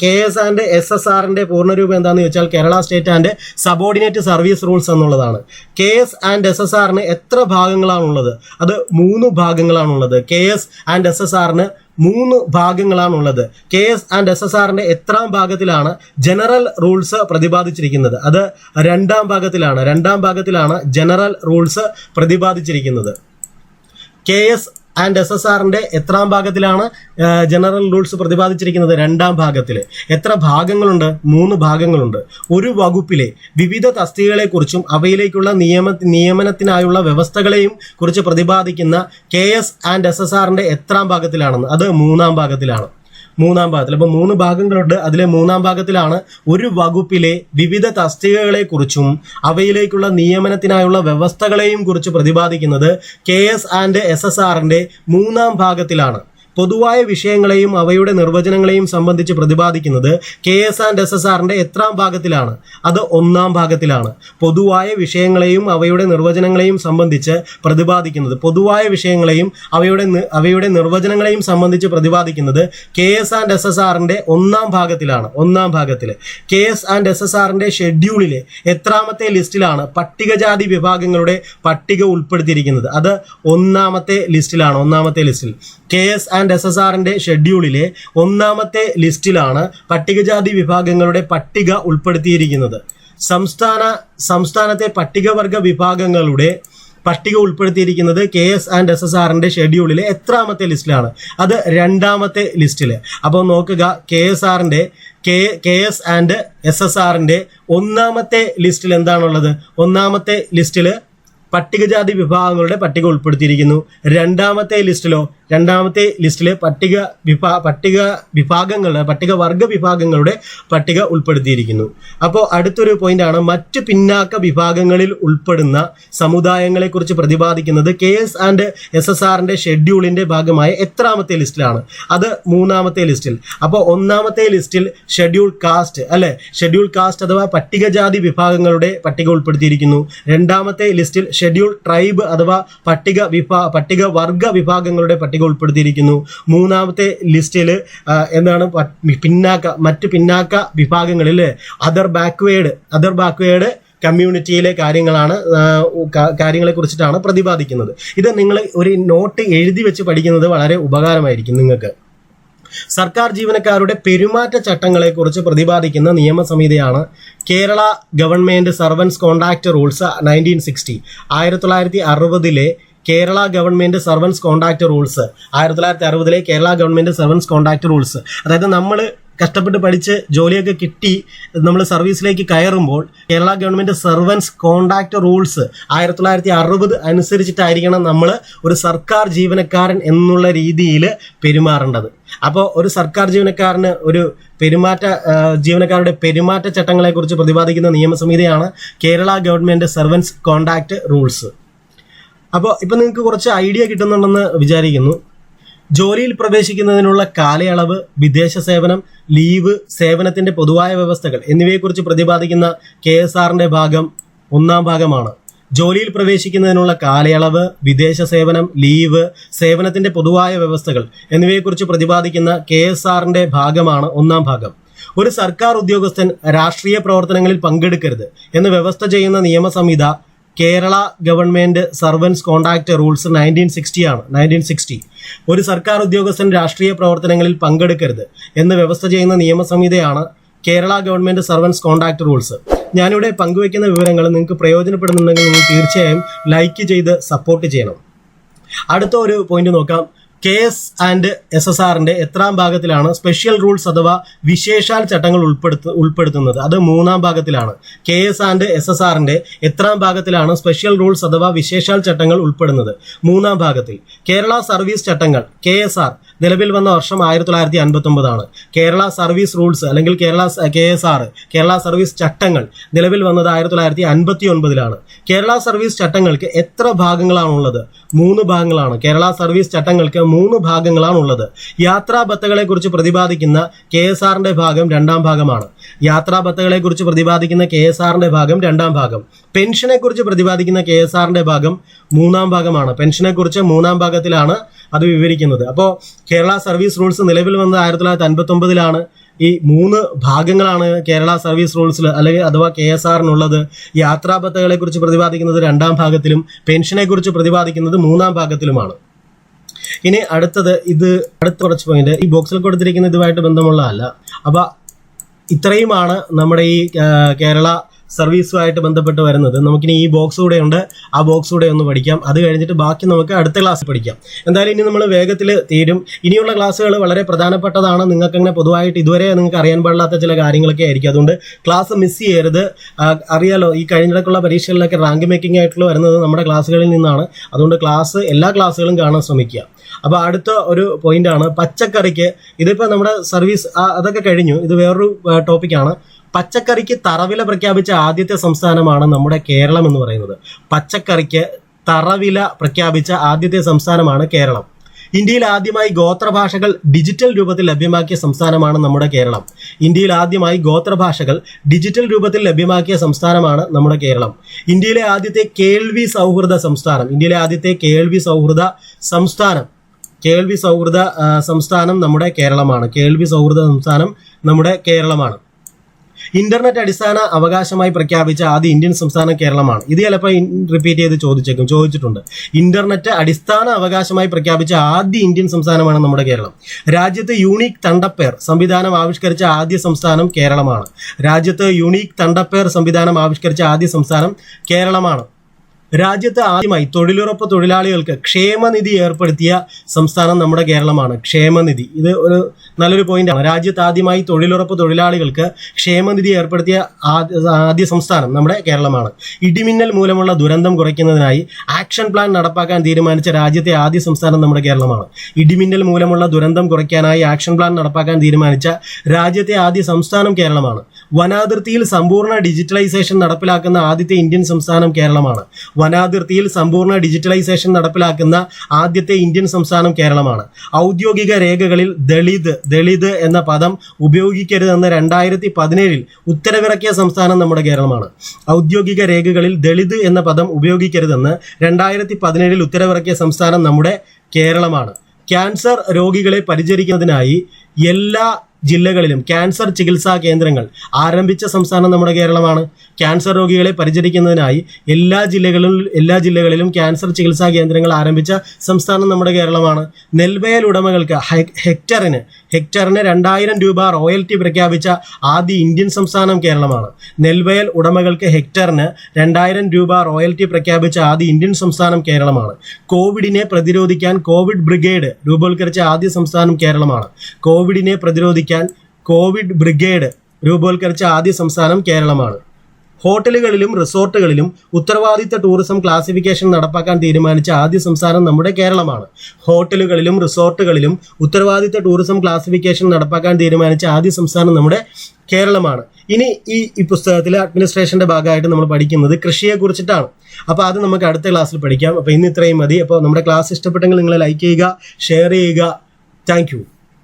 K S and S S ആറിന്റെ പൂർണരൂപം എന്താണെന്ന് ചോദിച്ചാൽ Kerala state and subordinate service rules എന്നുള്ളതാണ്. K S and S S ആറിന് എത്ര ഭാഗങ്ങളാണുള്ളത്? അത് മൂന്ന് ഭാഗങ്ങളാണുള്ളത്. K S and S S ആറിന് മൂന്ന് ഭാഗങ്ങളാണുള്ളത്. K S and S S ആറിന്റെ എത്രാം ഭാഗത്തിലാണ് ജനറൽ റൂൾസ് പ്രതിപാദിച്ചിരിക്കുന്നത്. അത് രണ്ടാം ഭാഗത്തിലാണ്. രണ്ടാം ഭാഗത്തിലാണ് general rules പ്രതിപാദിച്ചിരിക്കുന്നത്. K S and S S ആറിന്റെ എത്രാം ഭാഗത്തിലാണ് ജനറൽ റൂൾസ് പ്രതിപാദിച്ചിരിക്കുന്നത് രണ്ടാം ഭാഗത്തിൽ എത്ര ഭാഗങ്ങളുണ്ട്? മൂന്ന് ഭാഗങ്ങളുണ്ട്. ഒരു വകുപ്പിലെ വിവിധ തസ്തികകളെക്കുറിച്ചും അവയിലേക്കുള്ള നിയമ നിയമനത്തിനായുള്ള വ്യവസ്ഥകളെയും കുറിച്ച് പ്രതിപാദിക്കുന്ന K S and S S ആറിന്റെ എത്രാം ഭാഗത്തിലാണെന്ന്. അത് മൂന്നാം ഭാഗത്തിലാണ്. മൂന്നാം ഭാഗത്തിൽ. അപ്പൊ മൂന്ന് ഭാഗങ്ങളുണ്ട്. അതിലെ മൂന്നാം ഭാഗത്തിലാണ് ഒരു വകുപ്പിലെ വിവിധ തസ്തികകളെ കുറിച്ചും അവയിലേക്കുള്ള നിയമനത്തിനായുള്ള വ്യവസ്ഥകളെയും കുറിച്ച് പ്രതിപാദിക്കുന്നത് K S and S S ആറിന്റെ മൂന്നാം ഭാഗത്തിലാണ്. പൊതുവായ വിഷയങ്ങളെയും അവയുടെ നിർവചനങ്ങളെയും സംബന്ധിച്ച് പ്രതിപാദിക്കുന്നത് K S and S S ആറിന്റെ എത്രാം ഭാഗത്തിലാണ്. അത് ഒന്നാം ഭാഗത്തിലാണ്. പൊതുവായ വിഷയങ്ങളെയും അവയുടെ നിർവചനങ്ങളെയും സംബന്ധിച്ച് പ്രതിപാദിക്കുന്നത് പൊതുവായ വിഷയങ്ങളെയും അവയുടെ അവയുടെ നിർവചനങ്ങളെയും സംബന്ധിച്ച് പ്രതിപാദിക്കുന്നത് K S and S S ആറിന്റെ ഒന്നാം ഭാഗത്തിലാണ്. ഒന്നാം ഭാഗത്തിൽ K S and S S ആറിന്റെ ഷെഡ്യൂളിലെ എത്രാമത്തെ ലിസ്റ്റിലാണ് പട്ടികജാതി വിഭാഗങ്ങളുടെ പട്ടിക ഉൾപ്പെടുത്തിയിരിക്കുന്നത്. അത് ഒന്നാമത്തെ ലിസ്റ്റിലാണ്. ഒന്നാമത്തെ ലിസ്റ്റിൽ. കെ എസ് എസ് എസ് ആറിന്റെ ഷെഡ്യൂളിലെ ഒന്നാമത്തെ ലിസ്റ്റിലാണ് പട്ടികജാതി വിഭാഗങ്ങളുടെ പട്ടിക ഉൾപ്പെടുത്തിയിരിക്കുന്നത്. സംസ്ഥാന സംസ്ഥാനത്തെ പട്ടികവർഗ വിഭാഗങ്ങളുടെ പട്ടിക ഉൾപ്പെടുത്തിയിരിക്കുന്നത് K S and S S ആറിന്റെ ഷെഡ്യൂളിലെ എത്രാമത്തെ ലിസ്റ്റിലാണ് അത് രണ്ടാമത്തെ ലിസ്റ്റിൽ അപ്പോൾ നോക്കുക കെ എസ് ആറിന്റെ K K S and S S ആറിന്റെ ഒന്നാമത്തെ ലിസ്റ്റിൽ എന്താണുള്ളത്? ഒന്നാമത്തെ ലിസ്റ്റിൽ പട്ടികജാതി വിഭാഗങ്ങളുടെ പട്ടിക ഉൾപ്പെടുത്തിയിരിക്കുന്നു. രണ്ടാമത്തെ ലിസ്റ്റിലോ രണ്ടാമത്തെ ലിസ്റ്റിലെ പട്ടിക വിഭാ പട്ടിക വിഭാഗങ്ങളുടെ പട്ടിക വർഗ വിഭാഗങ്ങളുടെ പട്ടിക ഉൾപ്പെടുത്തിയിരിക്കുന്നു. അപ്പോൾ അടുത്തൊരു പോയിന്റ് ആണ് മറ്റ് പിന്നാക്ക വിഭാഗങ്ങളിൽ ഉൾപ്പെടുന്ന സമുദായങ്ങളെ കുറിച്ച് പ്രതിപാദിക്കുന്നത് K S and S S ആറിന്റെ ഷെഡ്യൂളിന്റെ ഭാഗമായ എത്രാമത്തെ ലിസ്റ്റിലാണ്. അത് മൂന്നാമത്തെ ലിസ്റ്റിൽ. അപ്പോൾ ഒന്നാമത്തെ ലിസ്റ്റിൽ ഷെഡ്യൂൾ കാസ്റ്റ് അല്ലെ? ഷെഡ്യൂൾ കാസ്റ്റ് അഥവാ പട്ടികജാതി വിഭാഗങ്ങളുടെ പട്ടിക ഉൾപ്പെടുത്തിയിരിക്കുന്നു. രണ്ടാമത്തെ ലിസ്റ്റിൽ ഷെഡ്യൂൾ ട്രൈബ് അഥവാ പട്ടിക വിഭാ പട്ടിക വർഗ വിഭാഗങ്ങളുടെ പട്ടിക ഉൾപ്പെടുത്തിയിരിക്കുന്നു. മൂന്നാമത്തെ ലിസ്റ്റിൽ എന്താണ് പിന്നാക്ക മറ്റ് പിന്നാക്ക വിഭാഗങ്ങളിൽ അതർ ബാക്ക്വേഡ് അതർ ബാക്ക്വേഡ് കമ്മ്യൂണിറ്റിയിലെ കാര്യങ്ങളാണ് കാര്യങ്ങളെ കുറിച്ചിട്ടാണ് പ്രതിപാദിക്കുന്നത്. ഇത് നിങ്ങൾ ഒരു നോട്ട് എഴുതി വെച്ച് പഠിക്കുന്നത് വളരെ ഉപകാരമായിരിക്കും നിങ്ങൾക്ക്. സർക്കാർ ജീവനക്കാരുടെ പെരുമാറ്റ ചട്ടങ്ങളെക്കുറിച്ച് പ്രതിപാദിക്കുന്ന നിയമസമിതിയാണ് Kerala government servants contract rules nineteen sixty. ആയിരത്തി തൊള്ളായിരത്തി അറുപതിലെ Kerala government servants contract rules. ആയിരത്തി തൊള്ളായിരത്തി അറുപതിലെ Kerala government servants contract rules. അതായത് നമ്മൾ കഷ്ടപ്പെട്ട് പഠിച്ച് ജോലിയൊക്കെ കിട്ടി നമ്മൾ സർവീസിലേക്ക് കയറുമ്പോൾ Kerala government servants contract rules ആയിരത്തി തൊള്ളായിരത്തി അറുപത് അനുസരിച്ചിട്ടായിരിക്കണം നമ്മൾ ഒരു സർക്കാർ ജീവനക്കാരൻ എന്നുള്ള രീതിയിൽ പെരുമാറേണ്ടത്. അപ്പോൾ ഒരു സർക്കാർ ജീവനക്കാരന് ഒരു പെരുമാറ്റ ജീവനക്കാരുടെ പെരുമാറ്റ ചട്ടങ്ങളെക്കുറിച്ച് പ്രതിപാദിക്കുന്ന നിയമസമിതിയാണ് Kerala government servants contract rules. അപ്പോൾ ഇപ്പൊ നിങ്ങൾക്ക് കുറച്ച് ഐഡിയ കിട്ടുന്നുണ്ടെന്ന് വിചാരിക്കുന്നു. ജോലിയിൽ പ്രവേശിക്കുന്നതിനുള്ള കാലയളവ് വിദേശ സേവനം ലീവ് സേവനത്തിന്റെ പൊതുവായ വ്യവസ്ഥകൾ എന്നിവയെക്കുറിച്ച് പ്രതിപാദിക്കുന്ന കെ എസ് ആറിന്റെ ഭാഗം ഒന്നാം ഭാഗമാണ്. ജോലിയിൽ പ്രവേശിക്കുന്നതിനുള്ള കാലയളവ് വിദേശ സേവനം ലീവ് സേവനത്തിന്റെ പൊതുവായ വ്യവസ്ഥകൾ എന്നിവയെക്കുറിച്ച് പ്രതിപാദിക്കുന്ന കെ എസ് ആറിന്റെ ഭാഗമാണ് ഒന്നാം ഭാഗം. ഒരു സർക്കാർ ഉദ്യോഗസ്ഥൻ രാഷ്ട്രീയ പ്രവർത്തനങ്ങളിൽ പങ്കെടുക്കരുത് എന്ന് വ്യവസ്ഥ ചെയ്യുന്ന നിയമസംഹിത Kerala government servants contract rules nineteen sixty ആണ് നയന്റീൻ സിക്സ്റ്റി. ഒരു സർക്കാർ ഉദ്യോഗസ്ഥൻ രാഷ്ട്രീയ പ്രവർത്തനങ്ങളിൽ പങ്കെടുക്കരുത് എന്ന് വ്യവസ്ഥ ചെയ്യുന്ന നിയമസംഹിതയാണ് Kerala government servants contract rules. ഞാനിവിടെ പങ്കുവയ്ക്കുന്ന വിവരങ്ങൾ നിങ്ങൾക്ക് പ്രയോജനപ്പെടുന്നുണ്ടെങ്കിൽ നിങ്ങൾ തീർച്ചയായും ലൈക്ക് ചെയ്ത് സപ്പോർട്ട് ചെയ്യണം. അടുത്ത ഒരു പോയിന്റ് നോക്കാം. K S and S S ആറിന്റെ എത്രാം ഭാഗത്തിലാണ് സ്പെഷ്യൽ റൂൾസ് അഥവാ വിശേഷാൽ ചട്ടങ്ങൾ ഉൾപ്പെടുത്ത ഉൾപ്പെടുത്തുന്നത്. അത് മൂന്നാം ഭാഗത്തിലാണ്. K S and S S ആറിന്റെ എത്രാം ഭാഗത്തിലാണ് സ്പെഷ്യൽ റൂൾസ് അഥവാ വിശേഷാൽ ചട്ടങ്ങൾ ഉൾപ്പെടുന്നത്. മൂന്നാം ഭാഗത്തിൽ കേരള സർവീസ് ചട്ടങ്ങൾ കെ എസ് ആർ നിലവിൽ വന്ന വർഷം ആയിരത്തി തൊള്ളായിരത്തി അൻപത്തി ഒമ്പതാണ് കേരള സർവീസ് റൂൾസ് അല്ലെങ്കിൽ Kerala K S R Kerala service ചട്ടങ്ങൾ നിലവിൽ വന്നത് ആയിരത്തി തൊള്ളായിരത്തി അൻപത്തി ഒൻപതിലാണ് കേരള സർവീസ് ചട്ടങ്ങൾക്ക് എത്ര ഭാഗങ്ങളാണുള്ളത്? മൂന്ന് ഭാഗങ്ങളാണ്. കേരള സർവീസ് ചട്ടങ്ങൾക്ക് മൂന്ന് ഭാഗങ്ങളാണുള്ളത്. യാത്രാ ബത്തകളെ കുറിച്ച് പ്രതിപാദിക്കുന്ന കെ എസ് ആറിന്റെ ഭാഗം രണ്ടാം ഭാഗമാണ്. യാത്രാ ബത്തകളെ കുറിച്ച് പ്രതിപാദിക്കുന്ന കെ എസ് ആറിന്റെ ഭാഗം രണ്ടാം ഭാഗം. പെൻഷനെ കുറിച്ച് പ്രതിപാദിക്കുന്ന കെ എസ് ആറിന്റെ ഭാഗം മൂന്നാം ഭാഗമാണ്. പെൻഷനെ കുറിച്ച് മൂന്നാം ഭാഗത്തിലാണ് അത് വിവരിക്കുന്നത്. അപ്പോൾ കേരള സർവീസ് റൂൾസ് നിലവിൽ വന്നത് ആയിരത്തി തൊള്ളായിരത്തി അൻപത്തി ഒമ്പതിലാണ് ഈ മൂന്ന് ഭാഗങ്ങളാണ് കേരള സർവീസ് റൂൾസിൽ അല്ലെങ്കിൽ അഥവാ കെ എസ് ആറിനുള്ളത്. യാത്രാ ബത്തകളെ കുറിച്ച് പ്രതിപാദിക്കുന്നത് രണ്ടാം ഭാഗത്തിലും പെൻഷനെ കുറിച്ച് പ്രതിപാദിക്കുന്നത് മൂന്നാം ഭാഗത്തിലുമാണ്. ഇനി അടുത്തത് ഇത് അടുത്ത കുറച്ച് പോയിന്റ് ഈ ബോക്സിൽ കൊടുത്തിരിക്കുന്ന ഇതുമായിട്ട് ബന്ധമുള്ളതല്ല. അപ്പൊ ഇത്രയുമാണ് നമ്മുടെ ഈ കേരള സർവീസുമായിട്ട് ബന്ധപ്പെട്ട് വരുന്നത്. നമുക്കിനി ഈ ബോക്സ് കൂടെ ഉണ്ട് ആ ബോക്സ് കൂടെ ഒന്ന് പഠിക്കാം. അത് കഴിഞ്ഞിട്ട് ബാക്കി നമുക്ക് അടുത്ത ക്ലാസ് പഠിക്കാം. എന്തായാലും ഇനി നമ്മൾ വേഗത്തിൽ തീരും. ഇനിയുള്ള ക്ലാസ്സുകൾ വളരെ പ്രധാനപ്പെട്ടതാണ്. നിങ്ങൾക്ക് അങ്ങനെ പൊതുവായിട്ട് ഇതുവരെ നിങ്ങൾക്ക് അറിയാൻ പാടില്ലാത്ത ചില കാര്യങ്ങളൊക്കെ ആയിരിക്കും. അതുകൊണ്ട് ക്ലാസ് മിസ് ചെയ്യരുത്. അറിയാലോ ഈ കഴിഞ്ഞിടക്കുള്ള പരീക്ഷകളിലൊക്കെ റാങ്ക് മേക്കിംഗ് ആയിട്ടുള്ള വരുന്നത് നമ്മുടെ ക്ലാസ്സുകളിൽ നിന്നാണ്. അതുകൊണ്ട് ക്ലാസ് എല്ലാ ക്ലാസ്സുകളും കാണാൻ ശ്രമിക്കുക. അപ്പോൾ അടുത്ത ഒരു പോയിന്റാണ് പച്ചക്കറിക്ക്. ഇതിപ്പോൾ നമ്മുടെ സർവീസ് അതൊക്കെ കഴിഞ്ഞു. ഇത് വേറൊരു ടോപ്പിക്കാണ് പച്ചക്കറിക്ക് തറവില പ്രഖ്യാപിച്ച ആദ്യത്തെ സംസ്ഥാനമാണ് നമ്മുടെ കേരളം എന്ന് പറയുന്നത്. പച്ചക്കറിക്ക് തറവില പ്രഖ്യാപിച്ച ആദ്യത്തെ സംസ്ഥാനമാണ് കേരളം. ഇന്ത്യയിൽ ആദ്യമായി ഗോത്രഭാഷകൾ ഡിജിറ്റൽ രൂപത്തിൽ ലഭ്യമാക്കിയ സംസ്ഥാനമാണ് നമ്മുടെ കേരളം. ഇന്ത്യയിൽ ആദ്യമായി ഗോത്രഭാഷകൾ ഡിജിറ്റൽ രൂപത്തിൽ ലഭ്യമാക്കിയ സംസ്ഥാനമാണ് നമ്മുടെ കേരളം. ഇന്ത്യയിലെ ആദ്യത്തെ കേൾവി സൗഹൃദ സംസ്ഥാനം ഇന്ത്യയിലെ ആദ്യത്തെ കേൾവി സൗഹൃദ സംസ്ഥാനം കേൾവി സൗഹൃദ സംസ്ഥാനം നമ്മുടെ കേരളമാണ്. കേൾവി സൗഹൃദ സംസ്ഥാനം നമ്മുടെ കേരളമാണ്. ഇന്റർനെറ്റ് അടിസ്ഥാന അവകാശമായി പ്രഖ്യാപിച്ച ആദ്യ ഇന്ത്യൻ സംസ്ഥാനം കേരളമാണ്. ഇത് ചിലപ്പോൾ റിപ്പീറ്റ് ചെയ്ത് ചോദിച്ചേക്കും. ചോദിച്ചിട്ടുണ്ട്. ഇന്റർനെറ്റ് അടിസ്ഥാന അവകാശമായി പ്രഖ്യാപിച്ച ആദ്യ ഇന്ത്യൻ സംസ്ഥാനമാണ് നമ്മുടെ കേരളം. രാജ്യത്ത് യൂണീക് തണ്ടപ്പേർ സംവിധാനം ആവിഷ്കരിച്ച ആദ്യ സംസ്ഥാനം കേരളമാണ്. രാജ്യത്ത് യൂണീക് തണ്ടപ്പേർ സംവിധാനം ആവിഷ്കരിച്ച ആദ്യ സംസ്ഥാനം കേരളമാണ്. രാജ്യത്ത് ആദ്യമായി തൊഴിലുറപ്പ് തൊഴിലാളികൾക്ക് ക്ഷേമനിധി ഏർപ്പെടുത്തിയ സംസ്ഥാനം നമ്മുടെ കേരളമാണ്. ക്ഷേമനിധി. ഇത് ഒരു നല്ലൊരു പോയിന്റാണ് രാജ്യത്ത് ആദ്യമായി തൊഴിലുറപ്പ് തൊഴിലാളികൾക്ക് ക്ഷേമനിധി ഏർപ്പെടുത്തിയ ആദ്യ സംസ്ഥാനം നമ്മുടെ കേരളമാണ്. ഇടിമിന്നൽ മൂലമുള്ള ദുരന്തം കുറയ്ക്കുന്നതിനായി ആക്ഷൻ പ്ലാൻ നടപ്പാക്കാൻ തീരുമാനിച്ച രാജ്യത്തെ ആദ്യ സംസ്ഥാനം നമ്മുടെ കേരളമാണ്. ഇടിമിന്നൽ മൂലമുള്ള ദുരന്തം കുറയ്ക്കാനായി ആക്ഷൻ പ്ലാൻ നടപ്പാക്കാൻ തീരുമാനിച്ച രാജ്യത്തെ ആദ്യ സംസ്ഥാനം കേരളമാണ്. വനാതിർത്തിയിൽ സമ്പൂർണ ഡിജിറ്റലൈസേഷൻ നടപ്പിലാക്കുന്ന ആദ്യത്തെ ഇന്ത്യൻ സംസ്ഥാനം കേരളമാണ്. വനാതിർത്തിയിൽ സമ്പൂർണ ഡിജിറ്റലൈസേഷൻ നടപ്പിലാക്കുന്ന ആദ്യത്തെ ഇന്ത്യൻ സംസ്ഥാനം കേരളമാണ്. ഔദ്യോഗിക രേഖകളിൽ ദളിത് ദളിത് എന്ന പദം ഉപയോഗിക്കരുതെന്ന് രണ്ടായിരത്തി പതിനേഴിൽ ഉത്തരവിറക്കിയ സംസ്ഥാനം നമ്മുടെ കേരളമാണ്. ഔദ്യോഗിക രേഖകളിൽ ദളിത് എന്ന പദം ഉപയോഗിക്കരുതെന്ന് രണ്ടായിരത്തി പതിനേഴിൽ ഉത്തരവിറക്കിയ സംസ്ഥാനം നമ്മുടെ കേരളമാണ്. ക്യാൻസർ രോഗികളെ പരിചരിക്കുന്നതിനായി എല്ലാ ജില്ലകളിലും ക്യാൻസർ ചികിത്സാ കേന്ദ്രങ്ങൾ ആരംഭിച്ച സംസ്ഥാനം നമ്മുടെ കേരളമാണ്. ക്യാൻസർ രോഗികളെ പരിചരിക്കുന്നതിനായി എല്ലാ ജില്ലകളിലും എല്ലാ ജില്ലകളിലും ക്യാൻസർ ചികിത്സാ കേന്ദ്രങ്ങൾ ആരംഭിച്ച സംസ്ഥാനം നമ്മുടെ കേരളമാണ്. നെൽവയൽ ഉടമകൾക്ക് ഹെക്ടറിന് ഹെക്ടറിന് രണ്ടായിരം രൂപ റോയൽറ്റി പ്രഖ്യാപിച്ച ആദ്യ ഇന്ത്യൻ സംസ്ഥാനം കേരളമാണ്. നെൽവയൽ ഉടമകൾക്ക് ഹെക്ടറിന് രണ്ടായിരം രൂപ റോയൽറ്റി പ്രഖ്യാപിച്ച ആദ്യ ഇന്ത്യൻ സംസ്ഥാനം കേരളമാണ്. കോവിഡിനെ പ്രതിരോധിക്കാൻ കോവിഡ് ബ്രിഗേഡ് രൂപവൽക്കരിച്ച ആദ്യ സംസ്ഥാനം കേരളമാണ്. കോവിഡിനെ പ്രതിരോധിക്കാൻ കോവിഡ് ബ്രിഗേഡ് രൂപവൽക്കരിച്ച ആദ്യ സംസ്ഥാനം കേരളമാണ്. ഹോട്ടലുകളിലും റിസോർട്ടുകളിലും ഉത്തരവാദിത്ത ടൂറിസം ക്ലാസിഫിക്കേഷൻ നടപ്പാക്കാൻ തീരുമാനിച്ച ആദ്യ സംസ്ഥാനം നമ്മുടെ കേരളമാണ്. ഹോട്ടലുകളിലും റിസോർട്ടുകളിലും ഉത്തരവാദിത്ത ടൂറിസം ക്ലാസിഫിക്കേഷൻ നടപ്പാക്കാൻ തീരുമാനിച്ച ആദ്യ സംസ്ഥാനം നമ്മുടെ കേരളമാണ്. ഇനി ഈ ഈ പുസ്തകത്തിലെ അഡ്മിനിസ്ട്രേഷന്റെ ഭാഗമായിട്ട് നമ്മൾ പഠിക്കുന്നത് കൃഷിയെ കുറിച്ചിട്ടാണ്. അപ്പോൾ അത് നമുക്ക് അടുത്ത ക്ലാസ്സിൽ പഠിക്കാം. അപ്പോൾ ഇന്ന് ഇത്രയും മതി. അപ്പോൾ നമ്മുടെ ക്ലാസ് ഇഷ്ടപ്പെട്ടെങ്കിൽ നിങ്ങൾ ലൈക്ക് ചെയ്യുക ഷെയർ ചെയ്യുക. താങ്ക്